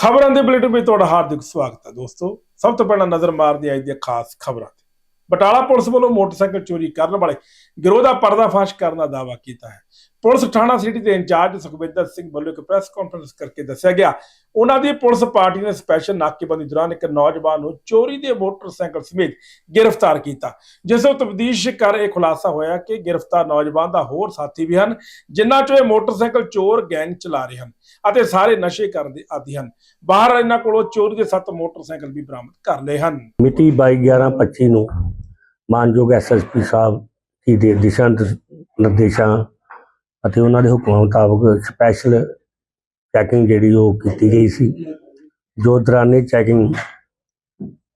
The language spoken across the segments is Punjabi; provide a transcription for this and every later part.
ਖਬਰਾਂ ਦੇ ਬੁਲੇਟਿਨ ਵਿੱਚ ਤੁਹਾਡਾ ਹਾਰਦਿਕ ਸਵਾਗਤ ਹੈ ਦੋਸਤੋ। ਸਭ ਤੋਂ ਪਹਿਲਾਂ ਨਜ਼ਰ ਮਾਰਦੇ ਅੱਜ ਦੀਆਂ ਖਾਸ ਖਬਰਾਂ ਤੇ। ਬਟਾਲਾ ਪੁਲਿਸ ਵੱਲੋਂ ਮੋਟਰਸਾਈਕਲ ਚੋਰੀ ਕਰਨ ਵਾਲੇ ਗਿਰੋਹ ਦਾ ਪਰਦਾਫਾਸ਼ ਕਰਨ ਦਾ ਦਾਅਵਾ ਕੀਤਾ ਹੈ। ਪੁਲਿਸ ਥਾਣਾ ਸਿਟੀ ਦੇ ਇੰਚਾਰਜ ਸੁਖਵਿੰਦਰ ਸਿੰਘ ਵੱਲੋਂ ਇੱਕ ਪ੍ਰੈਸ ਕਾਨਫਰੰਸ ਕਰਕੇ ਦੱਸਿਆ ਗਿਆ, ਉਹਨਾਂ ਦੀ ਪੁਲਿਸ ਪਾਰਟੀ ਨੇ ਸਪੈਸ਼ਲ ਨਾਕੇਬੰਦੀ ਦੌਰਾਨ ਇੱਕ ਨੌਜਵਾਨ ਨੂੰ ਚੋਰੀ ਦੇ ਮੋਟਰਸਾਈਕਲ ਸਮੇਤ ਗ੍ਰਿਫਤਾਰ ਕੀਤਾ। ਜਿਸ ਤੋਂ ਤਬਦੀਸ਼ ਕਰ ਇਹ ਖੁਲਾਸਾ ਹੋਇਆ ਕਿ ਗ੍ਰਿਫਤਾਰ ਨੌਜਵਾਨ ਦਾ ਹੋਰ ਸਾਥੀ ਵੀ ਹਨ ਜਿਨ੍ਹਾਂ ਚੋਂ ਇਹ ਮੋਟਰਸਾਈਕਲ ਚੋਰ ਗੈਂਗ ਚਲਾ ਰਹੇ ਹਨ। ਅਤੇ ਸਾਰੇ ਨਸ਼ੇ ਕਰਨ ਦੇ ਆਦੀ ਹਨ। ਬਾਹਰ ਇਹਨਾਂ ਕੋਲੋਂ ਚੋਰੀ ਦੇ ਸੱਤ ਮੋਟਰਸਾਈਕਲ ਵੀ ਬਰਾਮਦ ਕਰ ਲਏ ਹਨ। ਮਿਤੀ 22/11/25 ਨੂੰ ਮਾਨਯੋਗ ਐਸਐਸਪੀ ਸਾਹਿਬ ਜੀ ਦੇ ਦਿਸ਼ਾ ਨਿਰਦੇਸ਼ਾਂ ਅਤੇ ਉਹਨਾਂ ਦੇ ਹੁਕਮਾਂ ਮੁਤਾਬਕ ਸਪੈਸ਼ਲ ਚੈਕਿੰਗ ਜਿਹੜੀ ਉਹ ਕੀਤੀ ਗਈ ਸੀ। ਜੋ ਦੌਰਾਨੇ ਚੈਕਿੰਗ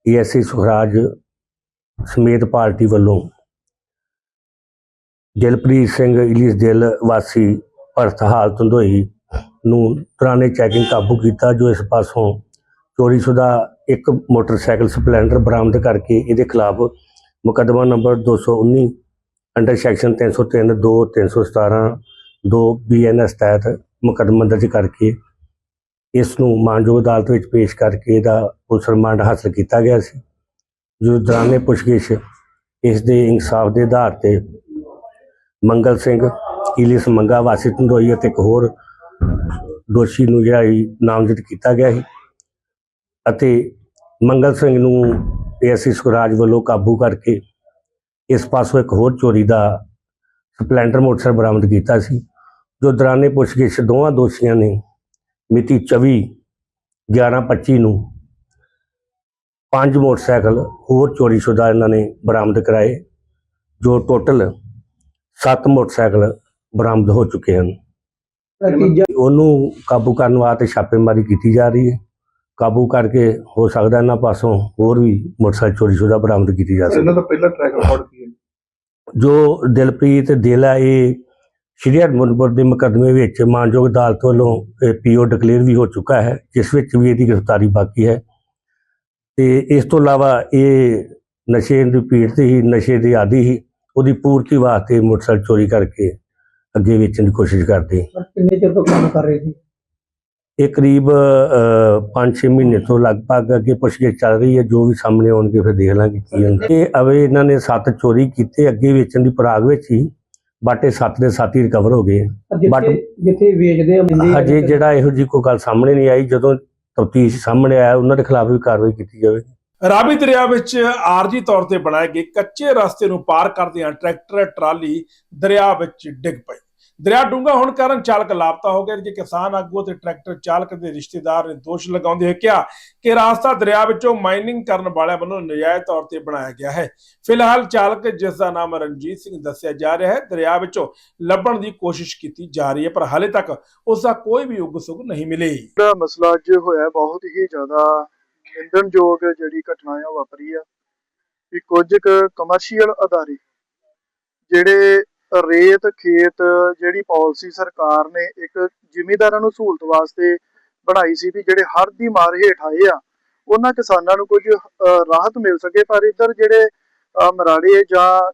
ਈਐਸਸੀ ਸੁਖਰਾਜ ਸਮੇਤ ਪਾਰਟੀ ਵੱਲੋਂ ਦਿਲਪ੍ਰੀਤ ਸਿੰਘ ਇਲੀਸ ਦਿਲ ਵਾਸੀ ਭਰਤ ਹਾਲ ਧੰਦੋਈ ਨੂੰ ਦੌਰਾਨੇ ਚੈਕਿੰਗ ਕਾਬੂ ਕੀਤਾ, ਜੋ ਇਸ ਪਾਸੋਂ ਚੋਰੀਸ਼ੁਦਾ ਇੱਕ ਮੋਟਰਸਾਈਕਲ ਸਪਲੈਂਡਰ ਬਰਾਮਦ ਕਰਕੇ ਇਹਦੇ ਖਿਲਾਫ ਮੁਕੱਦਮਾ ਨੰਬਰ 219 ਅੰਡਰ ਸੈਕਸ਼ਨ 303 2 317 2 ਬੀਐਨਐਸ ਤਹਿਤ ਮੁਕੱਦਮਾ ਦਰਜ ਕਰਕੇ ਇਸ ਨੂੰ ਮਾਨਯੋਗ ਅਦਾਲਤ ਵਿੱਚ ਪੇਸ਼ ਕਰਕੇ ਇਹਦਾ ਪੁਲਿਸ ਰਿਮਾਂਡ ਹਾਸਲ ਕੀਤਾ ਗਿਆ ਸੀ। ਜੋ ਦੌਰਾਨੇ ਪੁੱਛਗਿੱਛ ਇਸ ਦੇ ਇਨਸਾਫ ਦੇ ਆਧਾਰ ਤੇ ਮੰਗਲ ਸਿੰਘ ਇਲਿਸ ਮੰਗਾ ਵਾਸੀ ਧੰਦੋਈ ਅਤੇ ਇੱਕ ਹੋਰ ਦੋਸ਼ੀ ਨੂੰ ਜਿਹੜਾ ਸੀ ਨਾਮਜ਼ਦ ਕੀਤਾ ਗਿਆ ਸੀ ਅਤੇ ਮੰਗਲ ਸਿੰਘ ਨੂੰ ਏਐਸਸੀ ਸੁਖਰਾਜ ਵੱਲੋਂ ਕਾਬੂ ਕਰਕੇ ਇਸ ਪਾਸੋਂ ਇੱਕ ਹੋਰ ਚੋਰੀ ਦਾ ਸਪਲੈਂਡਰ ਮੋਟਰਸਾਈਕਲ ਬਰਾਮਦ ਕੀਤਾ ਸੀ, ਜੋ ਦੌਰਾਨੇ ਪੁੱਛਗਿੱਛ ਦੋਵਾਂ ਦੋਸ਼ੀਆਂ ਨੇ ਮਿਤੀ 24 11/25 ਨੂੰ ਪੰਜ ਮੋਟਰਸਾਈਕਲ ਹੋਰ ਚੋਰੀਸ਼ੁਦਾ ਇਹਨਾਂ ਨੇ ਬਰਾਮਦ ਕਰਾਏ, ਜੋ ਟੋਟਲ 7 ਮੋਟਰਸਾਈਕਲ ਬਰਾਮਦ ਹੋ ਚੁੱਕੇ ਹਨ। ਨਤੀਜਾ ਉਹਨੂੰ ਕਾਬੂ ਕਰਨ ਵਾਸਤੇ ਛਾਪੇਮਾਰੀ ਕੀਤੀ ਜਾ ਰਹੀ ਹੈ। ਕਾਬੂ ਕਰਕੇ ਹੋ ਸਕਦਾ ਇਹਨਾਂ ਪਾਸੋਂ ਹੋਰ ਵੀ ਮੋਟਰਸਾਈਕਲ ਚੋਰੀ ਸ਼ੁਦਾ ਬਰਾਮਦ ਕੀਤੀ ਜਾ ਸਕਦੀ ਇਹਨਾਂ ਦਾ ਪਹਿਲਾ ਟਰੈਕ ਰਿਕਾਰਡ ਕੀ ਹੈ? ਜੋ ਦਿਲਪ੍ਰੀਤ ਦਿਲ ਹੈ ਇਹ ਸ਼੍ਰੀ ਹਰਮੰਦਪੁਰ ਦੇ ਮੁਕੱਦਮੇ ਵਿੱਚ ਮਾਨਯੋਗ ਅਦਾਲਤ ਵੱਲੋਂ ਪੀਓ ਡਿਕਲੇਅਰ ਵੀ ਹੋ ਚੁੱਕਾ ਹੈ ਜਿਸ ਵਿੱਚ ਵੀ ਇਹਦੀ ਗ੍ਰਿਫਤਾਰੀ ਬਾਕੀ ਹੈ। ਤੇ ਇਸ ਤੋਂ ਇਲਾਵਾ ਇਹ ਨਸ਼ੇ ਦੀ ਪੀੜਤ ਹੀ ਨਸ਼ੇ ਦੀ ਆਦੀ ਹੀ ਉਹਦੀ ਪੂਰਤੀ ਵਾਸਤੇ ਮੋਟਰਸਾਈਕਲ ਚੋਰੀ ਕਰਕੇ ਅੱਗੇ ਵੇਚਣ ਦੀ ਕੋਸ਼ਿਸ਼ ਕਰਦੇ। ਸਰ ਕਿੰਨੇ ਚਿਰ ਤੋਂ ਕੰਮ ਕਰ ਰਹੇ ਸੀ? ਇਹ ਕਰੀਬ 5-6 ਮਹੀਨੇ ਤੋਂ ਲਗਭਗ ਅੱਗੇ ਪੁੱਛਗਿੱਛ ਚੱਲ ਰਹੀ ਹੈ। ਜੋ ਵੀ ਸਾਹਮਣੇ ਆਉਣਗੇ ਫਿਰ ਦੇਖ ਲਾਂਗੇ ਕੀ ਹੁੰਦਾ। ਇਹ ਅਵੇ ਇਹਨਾਂ ਨੇ ਸੱਤ ਚੋਰੀ ਕੀਤੇ ਅੱਗੇ ਵੇਚਣ ਦੀ ਪਰਾਗ ਵਿੱਚ ਹੀ ਬਾਟੇ ਸੱਤ ਦੇ ਸੱਤ ਹੀ ਰਿਕਵਰ ਹੋ ਗਏ। But- ਜਿੱਥੇ ਵੇਚਦੇ ਹਜੇ ਜਿਹੜਾ ਇਹੋ ਜੀ ਕੋਈ ਗੱਲ ਸਾਹਮਣੇ ਨਹੀਂ ਆਈ। ਜਦੋਂ ਤਫਤੀਸ਼ ਸਾਹਮਣੇ ਆਇਆ ਉਹਨਾਂ ਦੇ ਖਿਲਾਫ ਵੀ ਕਾਰਵਾਈ ਕੀਤੀ ਜਾਵੇ ਰਾਵੀ ਦਰਿਆ ਵਿੱਚ ਆਰਜੀ ਤੌਰ ਤੇ ਬਣਾਏ ਗਏ ਕੱਚੇ ਰਸਤੇ ਨੂੰ ਪਾਰ ਕਰਦਿਆਂ ਟਰੈਕਟਰ ਟਰਾਲੀ ਦਰਿਆ ਵਿੱਚ ਡਿੱਗ ਪਈ। ਦਰਿਆ ਡੂੰਘਾ ਹੋਣ ਕਾਰਨ ਚਾਲਕ ਲਾਪਤਾ ਹੋ ਗਿਆ। ਕਿ ਕਿਸਾਨ ਆਗੂ ਤੇ ਟਰੈਕਟਰ ਚਾਲਕ ਦੇ ਰਿਸ਼ਤੇਦਾਰ ਨੇ ਦੋਸ਼ ਲਗਾਉਂਦੇ ਹੋਏ ਕਿਹਾ ਕਿ ਰਾਸਤਾ ਦਰਿਆ ਵਿੱਚੋਂ ਮਾਈਨਿੰਗ ਕਰਨ ਵਾਲਿਆਂ ਵੱਲੋਂ ਨਜਾਇਜ਼ ਤੌਰ ਤੇ ਬਣਾਇਆ ਗਿਆ ਹੈ। ਫਿਲਹਾਲ ਚਾਲਕ, ਜਿਸ ਦਾ ਨਾਮ ਰਣਜੀਤ ਸਿੰਘ ਦੱਸਿਆ ਜਾ ਰਿਹਾ ਹੈ, ਦਰਿਆ ਵਿੱਚੋਂ ਲੱਭਣ ਦੀ ਕੋਸ਼ਿਸ਼ ਕੀਤੀ ਜਾ ਰਹੀ ਹੈ, ਪਰ ਹਾਲੇ ਤੱਕ ਉਸ ਦਾ ਕੋਈ ਵੀ ਉਗ ਸੁਗ ਨਹੀਂ ਮਿਲੀ। ਜਿਹੜਾ ਮਸਲਾ ਅੱਜ ਹੋਇਆ ਬਹੁਤ ਹੀ ਜ਼ਿਆਦਾ ਨਿੰਦਣਯੋਗ ਜਿਹੜੀ ਘਟਨਾ ਆ ਵਾਪਰੀ ਆ ਕਿ ਕੁਝ ਕਮਰਸ਼ੀਅਲ ਅਦਾਰੇ ਜਿਹੜੇ ਰੇਤ, ਖੇਤ ਜਿਹੜੀ ਪਾਲਿਸੀ ਸਰਕਾਰ ਨੇ ਇੱਕ ਜ਼ਿਮੀਂਦਾਰਾਂ ਨੂੰ ਸਹੂਲਤ ਵਾਸਤੇ ਬਣਾਈ ਸੀ ਵੀ ਜਿਹੜੇ ਹੜ੍ਹ ਦੀ ਮਾਰ ਹੇਠ ਆਏ ਆ, ਉਹਨਾਂ ਕਿਸਾਨਾਂ ਨੂੰ ਕੁਝ ਰਾਹਤ ਮਿਲ ਸਕੇ, ਪਰ ਇੱਧਰ ਜਿਹੜੇ ਮਰਾੜੇ ਜਾਂ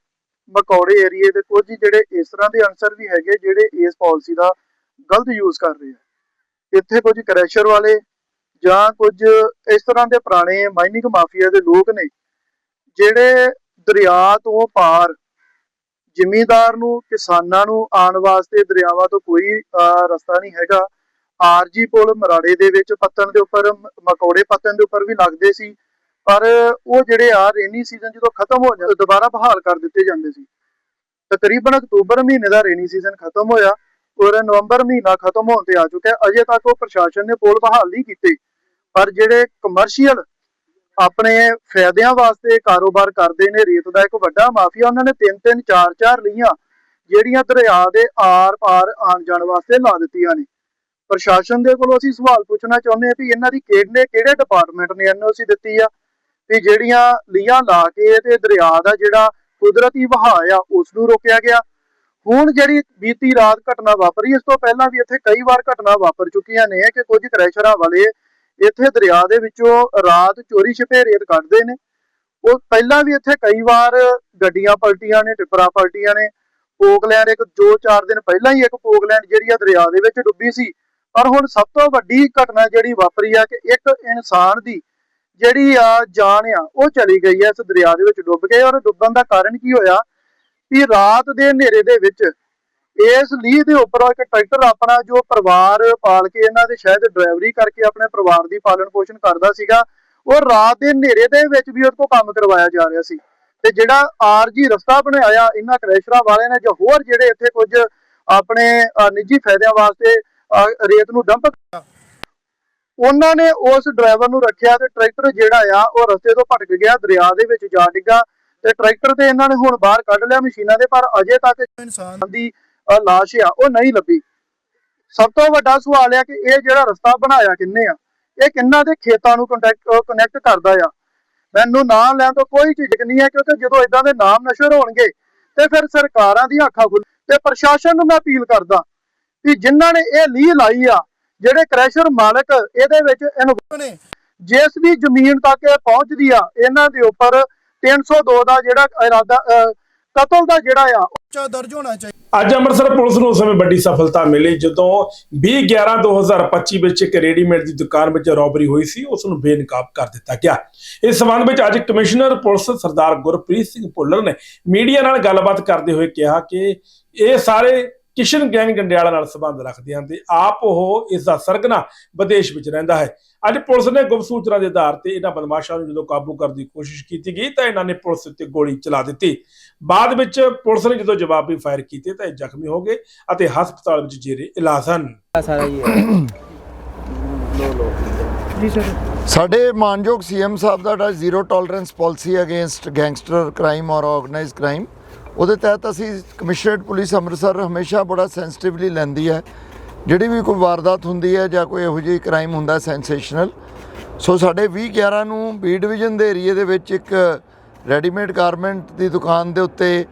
ਮਕੌੜੇ ਏਰੀਏ ਦੇ ਕੁਝ ਜਿਹੜੇ ਇਸ ਤਰ੍ਹਾਂ ਦੇ ਅਨਸਰ ਵੀ ਹੈਗੇ ਜਿਹੜੇ ਇਸ ਪਾਲਿਸੀ ਦਾ ਗਲਤ ਯੂਜ਼ ਕਰ ਰਹੇ ਆ। ਇੱਥੇ ਕੁਝ ਕਰੈਸ਼ਰ ਵਾਲੇ ਜਾਂ ਕੁਝ ਇਸ ਤਰ੍ਹਾਂ ਦੇ ਪੁਰਾਣੇ ਮਾਈਨਿੰਗ ਮਾਫੀਆ ਦੇ ਲੋਕ ਨੇ ਜਿਹੜੇ ਦਰਿਆ ਤੋਂ ਪਾਰ ਜ਼ਿਮੀਂਦਾਰ ਨੂੰ, ਕਿਸਾਨਾਂ ਨੂੰ ਆਉਣ ਵਾਸਤੇ ਦਰਿਆਵਾਂ ਤੋਂ ਕੋਈ ਰਸਤਾ ਨਹੀਂ ਹੈਗਾ। ਆਰਜੀ ਪੁਲ ਮਰਾੜੇ ਦੇ ਵਿੱਚ ਪੱਤਣ ਦੇ ਉੱਪਰ ਮਕੌੜੇ ਪੱਤਣ ਦੇ ਉੱਪਰ ਵੀ ਲੱਗਦੇ ਸੀ। ਪਰ ਉਹ ਜਿਹੜੇ ਆ ਰੇਨੀ ਸੀਜ਼ਨ ਜਦੋਂ ਖਤਮ ਹੋ ਜਾਂਦਾ, ਦੁਬਾਰਾ ਬਹਾਲ ਕਰ ਦਿੱਤੇ ਜਾਂਦੇ ਸੀ। ਤਕਰੀਬਨ ਅਕਤੂਬਰ ਮਹੀਨੇ ਦਾ ਰੇਨੀ ਸੀਜ਼ਨ ਖਤਮ ਹੋਇਆ ਔਰ ਨਵੰਬਰ ਮਹੀਨਾ ਖਤਮ ਹੋਣ ਤੇ ਆ ਚੁੱਕਿਆ। ਅਜੇ ਤੱਕ ਉਹ ਪ੍ਰਸ਼ਾਸਨ ਨੇ ਪੁਲ ਬਹਾਲ ਨਹੀਂ ਕੀਤੇ। ਪਰ ਜਿਹੜੇ ਕਮਰਸ਼ੀਅਲ ਆਪਣੇ ਫਾਇਦਿਆਂ ਵਾਸਤੇ ਕਾਰੋਬਾਰ ਕਰਦੇ ਨੇ। ਰੇਤ ਦਾ ਇੱਕ ਵੱਡਾ ਮਾਫੀਆ। ਉਹਨਾਂ ਨੇ ਤਿੰਨ ਤਿੰਨ ਚਾਰ ਚਾਰ ਲੀਆਂ ਜਿਹੜੀਆਂ ਦਰਿਆ ਦੇ ਆਰ ਪਾਰ ਆਣ ਜਾਣ ਵਾਸਤੇ ਲਾ ਦਿੱਤੀਆਂ ਨੇ। ਪ੍ਰਸ਼ਾਸਨ ਦੇ ਕੋਲੋਂ ਅਸੀਂ ਸਵਾਲ ਪੁੱਛਣਾ ਚਾਹੁੰਦੇ ਹਾਂ ਵੀ ਇਹਨਾਂ ਦੀ ਕਿਹੜੇ ਕਿਹੜੇ ਡਿਪਾਰਟਮੈਂਟ ਨੇ ਐਨਓਸੀ ਦਿੱਤੀ ਆ? ਵੀ ਜਿਹੜੀਆਂ ਲੀਆਂ ਲਾ ਕੇ ਤੇ ਦਰਿਆ ਦਾ ਜਿਹੜਾ ਕੁਦਰਤੀ ਵਹਾਅ ਆ ਉਸ ਨੂੰ ਰੋਕਿਆ ਗਿਆ। ਹੁਣ ਜਿਹੜੀ ਬੀਤੀ ਰਾਤ ਘਟਨਾ ਵਾਪਰੀ, ਇਸ ਤੋਂ ਪਹਿਲਾਂ ਵੀ ਇੱਥੇ ਕਈ ਵਾਰ ਘਟਨਾ ਵਾਪਰ ਚੁੱਕੀਆਂ ਨੇ ਕਿ ਕੁਝ ਕ੍ਰੈਸ਼ਰਾਂ ਵਾਲੇ ਇੱਥੇ ਦਰਿਆ ਦੇ ਵਿੱਚੋਂ ਰਾਤ ਚੋਰੀ ਛਿਪੇ ਰੇਤ ਕੱਢਦੇ ਨੇ। ਉਹ ਪਹਿਲਾਂ ਵੀ ਇੱਥੇ ਕਈ ਵਾਰ ਗੱਡੀਆਂ ਪਲਟੀਆਂ ਨੇ, ਟਿੱਪਰਾਂ ਪਲਟੀਆਂ ਨੇ। ਪੋਕਲੈਂਡ ਇੱਕ ਦੋ ਚਾਰ ਦਿਨ ਪਹਿਲਾਂ ਹੀ ਇੱਕ ਪੋਕਲੈਂਡ ਜਿਹੜੀ ਆ ਦਰਿਆ ਦੇ ਵਿੱਚ ਡੁੱਬੀ ਸੀ। ਪਰ ਹੁਣ ਸਭ ਤੋਂ ਵੱਡੀ ਘਟਨਾ ਜਿਹੜੀ ਵਾਪਰੀ ਆ ਕਿ ਇੱਕ ਇਨਸਾਨ ਦੀ ਜਿਹੜੀ ਆ ਜਾਨ ਆ, ਉਹ ਚਲੀ ਗਈ ਐ ਇਸ ਦਰਿਆ ਦੇ ਵਿੱਚ ਡੁੱਬ ਕੇ। ਔਰ ਡੁੱਬਣ ਦਾ ਕਾਰਨ ਕੀ ਹੋਇਆ ਕਿ ਰਾਤ ਦੇ ਹਨੇਰੇ ਦੇ ਵਿੱਚ ਇਸ ਲੀਹ ਦੇ ਉੱਪਰ ਇੱਕ ਟਰੈਕਟਰ ਆਪਣਾ ਜੋ ਪਰਿਵਾਰ ਪਾਲ ਕੇ ਇਹਨਾਂ ਦੇ ਸ਼ਾਇਦ ਡਰਾਈਵਰੀ ਕਰਕੇ ਆਪਣੇ ਪਰਿਵਾਰ ਦੀ ਪਾਲਣ ਪੋਸ਼ਣ ਕਰਦਾ ਸੀਗਾ ਉਹ ਰਾਤ ਦੇ ਹਨੇਰੇ ਦੇ ਵਿੱਚ ਵੀ ਉਹਦੇ ਕੋਲ ਕੰਮ ਕਰਵਾਇਆ ਜਾ ਰਿਹਾ ਸੀ। ਤੇ ਜਿਹੜਾ ਆਰਜੀ ਰਸਤਾ ਬਣਾਇਆ ਇਹਨਾਂ ਕ੍ਰੈਸ਼ਰਾਂ ਵਾਲਿਆਂ ਨੇ ਜਾਂ ਹੋਰ ਜਿਹੜੇ ਇੱਥੇ ਕੁਝ ਆਪਣੇ ਨਿੱਜੀ ਫਾਇਦਿਆਂ ਵਾਸਤੇ ਰੇਤ ਨੂੰ ਡੰਪ ਉਹਨਾਂ ਨੇ ਉਸ ਡਰਾਈਵਰ ਨੂੰ ਰੱਖਿਆ ਤੇ ਟਰੈਕਟਰ ਜਿਹੜਾ ਆ ਉਹ ਰਸਤੇ ਤੋਂ ਭਟਕ ਗਿਆ ਦਰਿਆ ਦੇ ਵਿੱਚ ਜਾ ਡਿੱਗਾ ਤੇ ਟਰੈਕਟਰ ਤੇ ਇਹਨਾਂ ਨੇ ਹੁਣ ਬਾਹਰ ਕੱਢ ਲਿਆ ਮਸ਼ੀਨਾਂ ਦੇ ਪਰ ਅਜੇ ਤੱਕ ਇਨਸਾਨ ਦੀ ਲਾਸ਼ ਆ, ਉਹ ਨਹੀਂ ਲੱਭੀ। ਸਭ ਤੋਂ ਵੱਡਾ ਸਵਾਲ ਆ ਕਿ ਇਹ ਜਿਹੜਾ ਰਸਤਾ ਬਣਾਇਆ ਕਿੰਨੇ ਆ? ਇਹ ਕਿੰਨਾ ਦੇ ਖੇਤਾਂ ਨੂੰ ਕੰਟੈਕਟ ਕਨੈਕਟ ਕਰਦਾ ਆ? ਮੈਨੂੰ ਨਾਮ ਲੈਣ ਤੋਂ ਕੋਈ ਝਿਜਕ ਨਹੀਂ ਹੈ ਕਿਉਂਕਿ ਜਦੋਂ ਇਦਾਂ ਦੇ ਨਾਮ ਨਸ਼ਰ ਹੋਣਗੇ ਤੇ ਫਿਰ ਸਰਕਾਰਾਂ ਦੀਆਂ ਅੱਖਾਂ ਖੁੱਲ ਤੇ ਪ੍ਰਸ਼ਾਸਨ ਨੂੰ ਮੈਂ ਅਪੀਲ ਕਰਦਾ ਕਿ ਜਿਨ੍ਹਾਂ ਨੇ ਇਹ ਲੀਹ ਲਾਈ ਆ, ਜਿਹੜੇ ਕ੍ਰੈਸ਼ਰ ਮਾਲਕ ਇਹਦੇ ਵਿੱਚ ਇਨਵੋਲਵ ਨੇ, ਜਿਸ ਦੀ ਜ਼ਮੀਨ ਤੱਕ ਇਹ ਪਹੁੰਚਦੀ ਆ, ਇਹਨਾਂ ਦੇ ਉੱਪਰ 302 ਦਾ ਜਿਹੜਾ ਇਰਾਦਾ ਕਤਲ ਦਾ ਜਿਹੜਾ ਆ। ਉੱਚਾ ਦਰਜ ਹੋਣਾ ਚਾਹੀਦਾ। ਅੱਜ ਅੰਮ੍ਰਿਤਸਰ ਪੁਲਿਸ ਨੂੰ ਉਸ ਸਮੇਂ ਵੱਡੀ ਸਫਲਤਾ ਮਿਲੀ ਜਦੋਂ 20/11/2025 ਵਿੱਚ ਇੱਕ ਰੈਡੀਮੇਡ ਦੀ ਦੁਕਾਨ ਵਿੱਚ ਰੌਬਰੀ ਹੋਈ ਸੀ ਉਸ ਨੂੰ ਬੇਨਕਾਬ ਕਰ ਦਿੱਤਾ ਗਿਆ। ਇਸ ਸਬੰਧ ਵਿੱਚ ਅੱਜ ਕਮਿਸ਼ਨਰ ਪੁਲਿਸ ਸਰਦਾਰ ਗੁਰਪ੍ਰੀਤ ਸਿੰਘ ਭੁੱਲਰ ਨੇ ਮੀਡੀਆ ਨਾਲ ਗੱਲਬਾਤ ਕਰਦੇ ਹੋਏ ਕਿਹਾ ਕਿ ਇਹ ਸਾਰੇ ਕਿਸ਼ਨ ਗੈਂਗ ਜੰਡਿਆਲਾ ਨਾਲ ਸੰਬੰਧ ਰੱਖਦੇ ਹਨ ਤੇ ਆਪ ਉਹ ਇਸ ਦਾ ਸਰਗਨਾ ਵਿਦੇਸ਼ ਵਿੱਚ ਰਹਿੰਦਾ ਹੈ। ਅੱਜ ਪੁਲਿਸ ਨੇ ਗੁਪਤ ਸੂਚਨਾ ਦੇ ਆਧਾਰ ਤੇ ਇਹਨਾਂ ਬਦਮਾਸ਼ਾਂ ਨੂੰ ਜਦੋਂ ਕਾਬੂ ਕਰਨ ਦੀ ਕੋਸ਼ਿਸ਼ ਕੀਤੀ ਗਈ ਤਾਂ ਇਹਨਾਂ ਨੇ ਪੁਲਿਸ ਉੱਤੇ ਗੋਲੀ ਚਲਾ ਦਿੱਤੀ। ਬਾਅਦ ਵਿੱਚ ਪੁਲਿਸ ਨੇ ਜਦੋਂ ਜਵਾਬੀ ਫਾਇਰ ਕੀਤੇ ਤਾਂ ਇਹ ਜ਼ਖਮੀ ਹੋ ਗਏ ਅਤੇ ਹਸਪਤਾਲ ਵਿੱਚ ਜੇਰੇ ਇਲਾਜ ਹਨ। ਸਾਰਾ ਹੀ ਹੈ। ਜੀ ਸਰ। ਸਾਡੇ ਮਾਨਯੋਗ ਸੀਐਮ ਸਾਹਿਬ ਦਾ ਜਿਹੜਾ zero tolerance policy against gangster crime ਔਰ ਆਰਗੇਨਾਈਜ਼ਡ ਕ੍ਰਾਈਮ ਉਹਦੇ ਤਹਿਤ ਅਸੀਂ ਕਮਿਸ਼ਨਰੇਟ ਪੁਲਿਸ ਅੰਮ੍ਰਿਤਸਰ ਹਮੇਸ਼ਾ ਬੜਾ ਸੈਂਸਿਟਿਵਲੀ ਲੈਂਦੀ ਹੈ। ਜਿਹੜੀ ਵੀ ਕੋਈ ਵਾਰਦਾਤ ਹੁੰਦੀ ਹੈ ਜਾਂ ਕੋਈ ਇਹੋ ਜਿਹੀ ਕ੍ਰਾਈਮ ਹੁੰਦਾ ਸੈਂਸੇਸ਼ਨਲ। ਸੋ ਸਾਡੇ 20 11 ਨੂੰ ਬੀ ਡਿਵੀਜ਼ਨ ਦੇ ਏਰੀਏ ਦੇ ਵਿੱਚ ਇੱਕ ਰੈਡੀਮੇਡ ਗਾਰਮੈਂਟ ਦੀ ਦੁਕਾਨ ਦੇ ਉੱਤੇ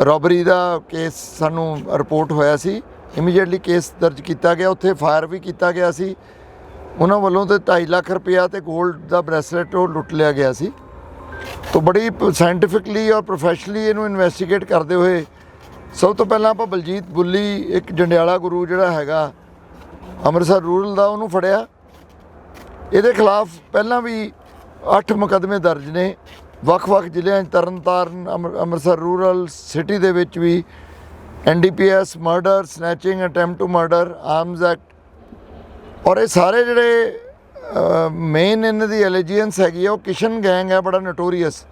ਰੋਬਰੀ ਦਾ ਕੇਸ ਸਾਨੂੰ ਰਿਪੋਰਟ ਹੋਇਆ ਸੀ। ਇਮੀਡੀਏਟਲੀ ਕੇਸ ਦਰਜ ਕੀਤਾ ਗਿਆ, ਉੱਥੇ ਫਾਇਰ ਵੀ ਕੀਤਾ ਗਿਆ ਸੀ। ਉਹਨਾਂ ਵੱਲੋਂ ਤੇ 2.5 ਲੱਖ ਰੁਪਇਆ ਤੇ 골ਡ ਦਾ ਬ੍ਰੈਸਲੇਟ ਉਹ ਲੁੱਟ ਲਿਆ ਗਿਆ ਸੀ। ਤੋਂ ਬੜੀ ਸਾਇੰਟੀਫਿਕਲੀ ਔਰ ਪ੍ਰੋਫੈਸ਼ਨਲੀ ਇਹਨੂੰ ਇਨਵੈਸਟੀਗੇਟ ਕਰਦੇ ਹੋਏ, ਸਭ ਤੋਂ ਪਹਿਲਾਂ ਆਪਾਂ ਬਲਜੀਤ ਬੁੱਲੀ, ਇੱਕ ਜੰਡਿਆਲਾ ਗੁਰੂ ਜਿਹੜਾ ਹੈਗਾ, ਅੰਮ੍ਰਿਤਸਰ ਰੂਰਲ ਦਾ ਉਹਨੂੰ ਫੜਿਆ। ਇਹਦੇ ਖਿਲਾਫ ਪਹਿਲਾਂ ਵੀ 8 ਮੁਕੱਦਮੇ ਦਰਜ ਨੇ। ਵੱਖ-ਵੱਖ ਜ਼ਿਲ੍ਹਿਆਂ 'ਚ ਤਰਨਤਾਰਨ, ਅੰਮ੍ਰਿ- ਅੰਮ੍ਰਿਤਸਰ ਰੂਰਲ ਸਿਟੀ ਦੇ ਵਿੱਚ ਵੀ NDPS murder snatching attempt to murder arms act ਔਰ ਇਹ ਸਾਰੇ ਜਿਹੜੇ ਮੇਨ ਇਹਨਾਂ ਦੀ ਐਲੀਜੀਅੰਸ ਹੈਗੀ ਆ, ਉਹ ਕਿਸ਼ਨ ਗੈਂਗ ਹੈ ਬੜਾ ਨੋਟੋਰੀਅਸ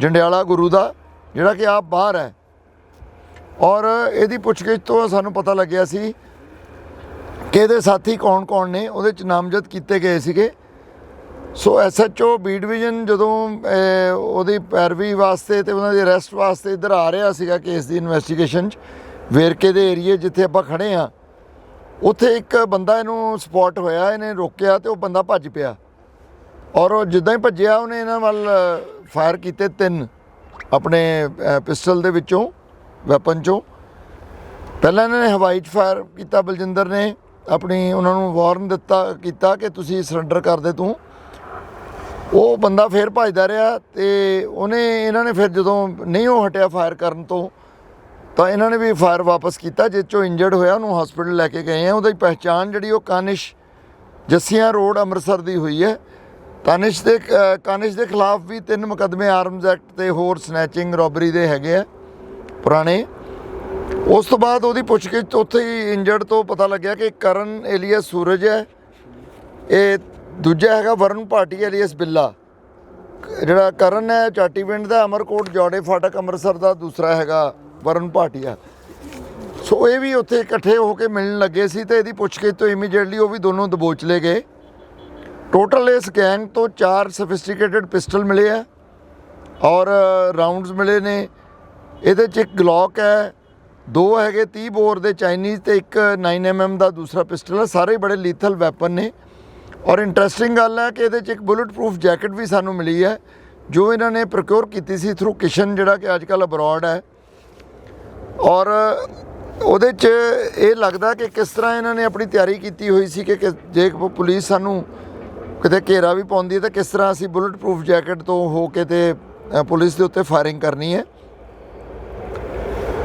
ਜੰਡਿਆਲਾ ਗੁਰੂ ਦਾ, ਜਿਹੜਾ ਕਿ ਆਪ ਬਾਹਰ ਹੈ। ਔਰ ਇਹਦੀ ਪੁੱਛਗਿੱਛ ਤੋਂ ਸਾਨੂੰ ਪਤਾ ਲੱਗਿਆ ਸੀ ਕਿ ਇਹਦੇ ਸਾਥੀ ਕੌਣ-ਕੌਣ ਨੇ, ਉਹਦੇ ਚ ਨਾਮਜ਼ਦ ਕੀਤੇ ਗਏ ਸੀਗੇ। ਸੋ ਐਸਐਚਓ ਬੀ ਡਿਵੀਜ਼ਨ ਜਦੋਂ ਉਹਦੀ ਪੈਰਵੀ ਵਾਸਤੇ ਤੇ ਉਹਨਾਂ ਦੀ ਅਰੈਸਟ ਵਾਸਤੇ ਇੱਧਰ ਆ ਰਿਹਾ ਸੀਗਾ ਕੇਸ ਦੀ ਇਨਵੈਸਟੀਗੇਸ਼ਨ ਚ, ਵੇਰਕੇ ਦੇ ਏਰੀਏ ਜਿੱਥੇ ਆਪਾਂ ਖੜੇ ਆ ਉੱਥੇ ਇੱਕ ਬੰਦਾ ਇਹਨੂੰ ਸਪੌਟ ਹੋਇਆ, ਇਹਨੇ ਰੋਕਿਆ ਤੇ ਉਹ ਬੰਦਾ ਭੱਜ ਪਿਆ। ਔਰ ਉਹ ਜਿੱਦਾਂ ਹੀ ਭੱਜਿਆ, ਉਹਨੇ ਇਹਨਾਂ ਵੱਲ ਫਾਇਰ ਕੀਤੇ ਤਿੰਨ ਆਪਣੇ ਪਿਸਟਲ ਦੇ ਵਿੱਚੋਂ ਵੈਪਨ ਚੋਂ। ਪਹਿਲਾਂ ਇਹਨਾਂ ਨੇ ਹਵਾਈ 'ਚ ਫਾਇਰ ਕੀਤਾ, ਬਲਜਿੰਦਰ ਨੇ ਆਪਣੀ ਉਹਨਾਂ ਨੂੰ ਵਾਰਨ ਦਿੱਤਾ, ਕੀਤਾ ਕਿ ਤੁਸੀਂ ਸਰੈਂਡਰ ਕਰ ਦੇ ਤੂੰ। ਉਹ ਬੰਦਾ ਫੇਰ ਭੱਜਦਾ ਰਿਹਾ ਤੇ ਉਹਨੇ, ਇਹਨਾਂ ਨੇ ਫਿਰ ਜਦੋਂ ਨਹੀਂ ਉਹ ਹਟਿਆ ਫਾਇਰ ਕਰਨ ਤੋਂ ਤਾਂ ਇਹਨਾਂ ਨੇ ਵੀ ਫਾਇਰ ਵਾਪਸ ਕੀਤਾ, ਜਿਸ ਚੋਂ ਇੰਜਰਡ ਹੋਇਆ, ਉਹਨੂੰ ਹਸਪੀਟਲ ਲੈ ਕੇ ਗਏ ਆ। ਉਹਦੀ ਪਹਿਚਾਣ ਜਿਹੜੀ ਉਹ ਕਾਨਿਸ਼ ਜੱਸੀਆਂ ਰੋਡ ਅੰਮ੍ਰਿਤਸਰ ਦੀ ਹੋਈ ਹੈ। ਕਾਨਿਸ਼ ਦੇ ਕਾਨਿਸ਼ ਦੇ ਖਿਲਾਫ ਵੀ ਤਿੰਨ ਮੁਕੱਦਮੇ ਆਰਮਜ਼ ਐਕਟ ਤੇ ਹੋਰ ਸਨੈਚਿੰਗ ਰੋਬਰੀ ਦੇ ਹੈਗੇ ਆ, ਪੁਰਾਣੇ। ਉਸ ਤੋਂ ਬਾਅਦ ਉਹਦੀ ਪੁੱਛਗਿੱਛ ਉੱਥੇ ਹੀ ਇੰਜਰਡ ਤੋਂ ਪਤਾ ਲੱਗਿਆ ਕਿ ਕਰਨ ਏਲੀਅਸ ਸੂਰਜ ਹੈ। ਇਹ ਦੂਜਾ ਹੈਗਾ ਵਰਨ ਭਾਟੀ, ਏਲੀਅਸ ਬਿੱਲਾ। ਜਿਹੜਾ ਕਰਨ ਹੈ, ਚਾਟੀ ਪਿੰਡ ਦਾ, ਅਮਰਕੋਟ, ਜੋੜੇ, ਫਾਟਕ, ਅੰਮ੍ਰਿਤਸਰ ਦਾ, ਦੂਸਰਾ ਹੈਗਾ ਵਰਨ ਭਾਟੀਆ। ਸੋ ਇਹ ਵੀ ਉੱਥੇ ਇਕੱਠੇ ਹੋ ਕੇ ਮਿਲਣ ਲੱਗੇ ਸੀ ਤੇ ਇਹਦੀ ਪੁੱਛਗਿੱਛ ਤੋਂ ਇਮੀਡੀਏਟਲੀ ਉਹ ਵੀ ਦੋਨੋਂ ਦਬੋਚ ਲਏ ਗਏ। ਟੋਟਲ ਇਸ ਗੈਂਗ ਤੋਂ ਚਾਰ ਸਫਿਸਟੀਕੇਟਿਡ ਪਿਸਟਲ ਮਿਲੇ ਆ ਔਰ ਰਾਉਂਡਸ ਮਿਲੇ ਨੇ। ਇਹਦੇ ਚ ਇੱਕ ਗਲੌਕ ਹੈ, ਦੋ ਹੈਗੇ 30 ਬੋਰ ਦੇ ਚਾਈਨੀਜ਼ ਤੇ ਇੱਕ 9mm ਦਾ ਦੂਸਰਾ ਪਿਸਟਲ ਹੈ ਸਾਰੇ ਬੜੇ ਲੀਥਲ ਵੈਪਨ ਨੇ। ਔਰ ਇੰਟਰਸਟਿੰਗ ਗੱਲ ਹੈ ਕਿ ਇਹਦੇ ਚ ਇੱਕ ਬੁਲਟ ਪ੍ਰੂਫ ਜੈਕਟ ਵੀ ਸਾਨੂੰ ਮਿਲੀ ਹੈ, ਜੋ ਇਹਨਾਂ ਨੇ ਪ੍ਰੋਕਿਉਰ ਕੀਤੀ ਸੀ ਥਰੂ ਕਿਸ਼ਨ, ਜਿਹੜਾ ਕਿ ਅੱਜ ਕੱਲ੍ਹ ਅਬਰੋਡ ਹੈ। ਔਰ ਉਹਦੇ 'ਚ ਇਹ ਲੱਗਦਾ ਕਿ ਕਿਸ ਤਰ੍ਹਾਂ ਇਹਨਾਂ ਨੇ ਆਪਣੀ ਤਿਆਰੀ ਕੀਤੀ ਹੋਈ ਸੀ ਕਿ ਕਿ ਜੇ ਪੁਲਿਸ ਸਾਨੂੰ ਕਿਤੇ ਘੇਰਾ ਵੀ ਪਾਉਂਦੀ ਹੈ ਤਾਂ ਕਿਸ ਤਰ੍ਹਾਂ ਅਸੀਂ ਬੁਲਟ ਪ੍ਰੂਫ ਜੈਕਟ ਤੋਂ ਹੋ ਕੇ ਤੇ ਪੁਲਿਸ ਦੇ ਉੱਤੇ ਫਾਇਰਿੰਗ ਕਰਨੀ ਹੈ।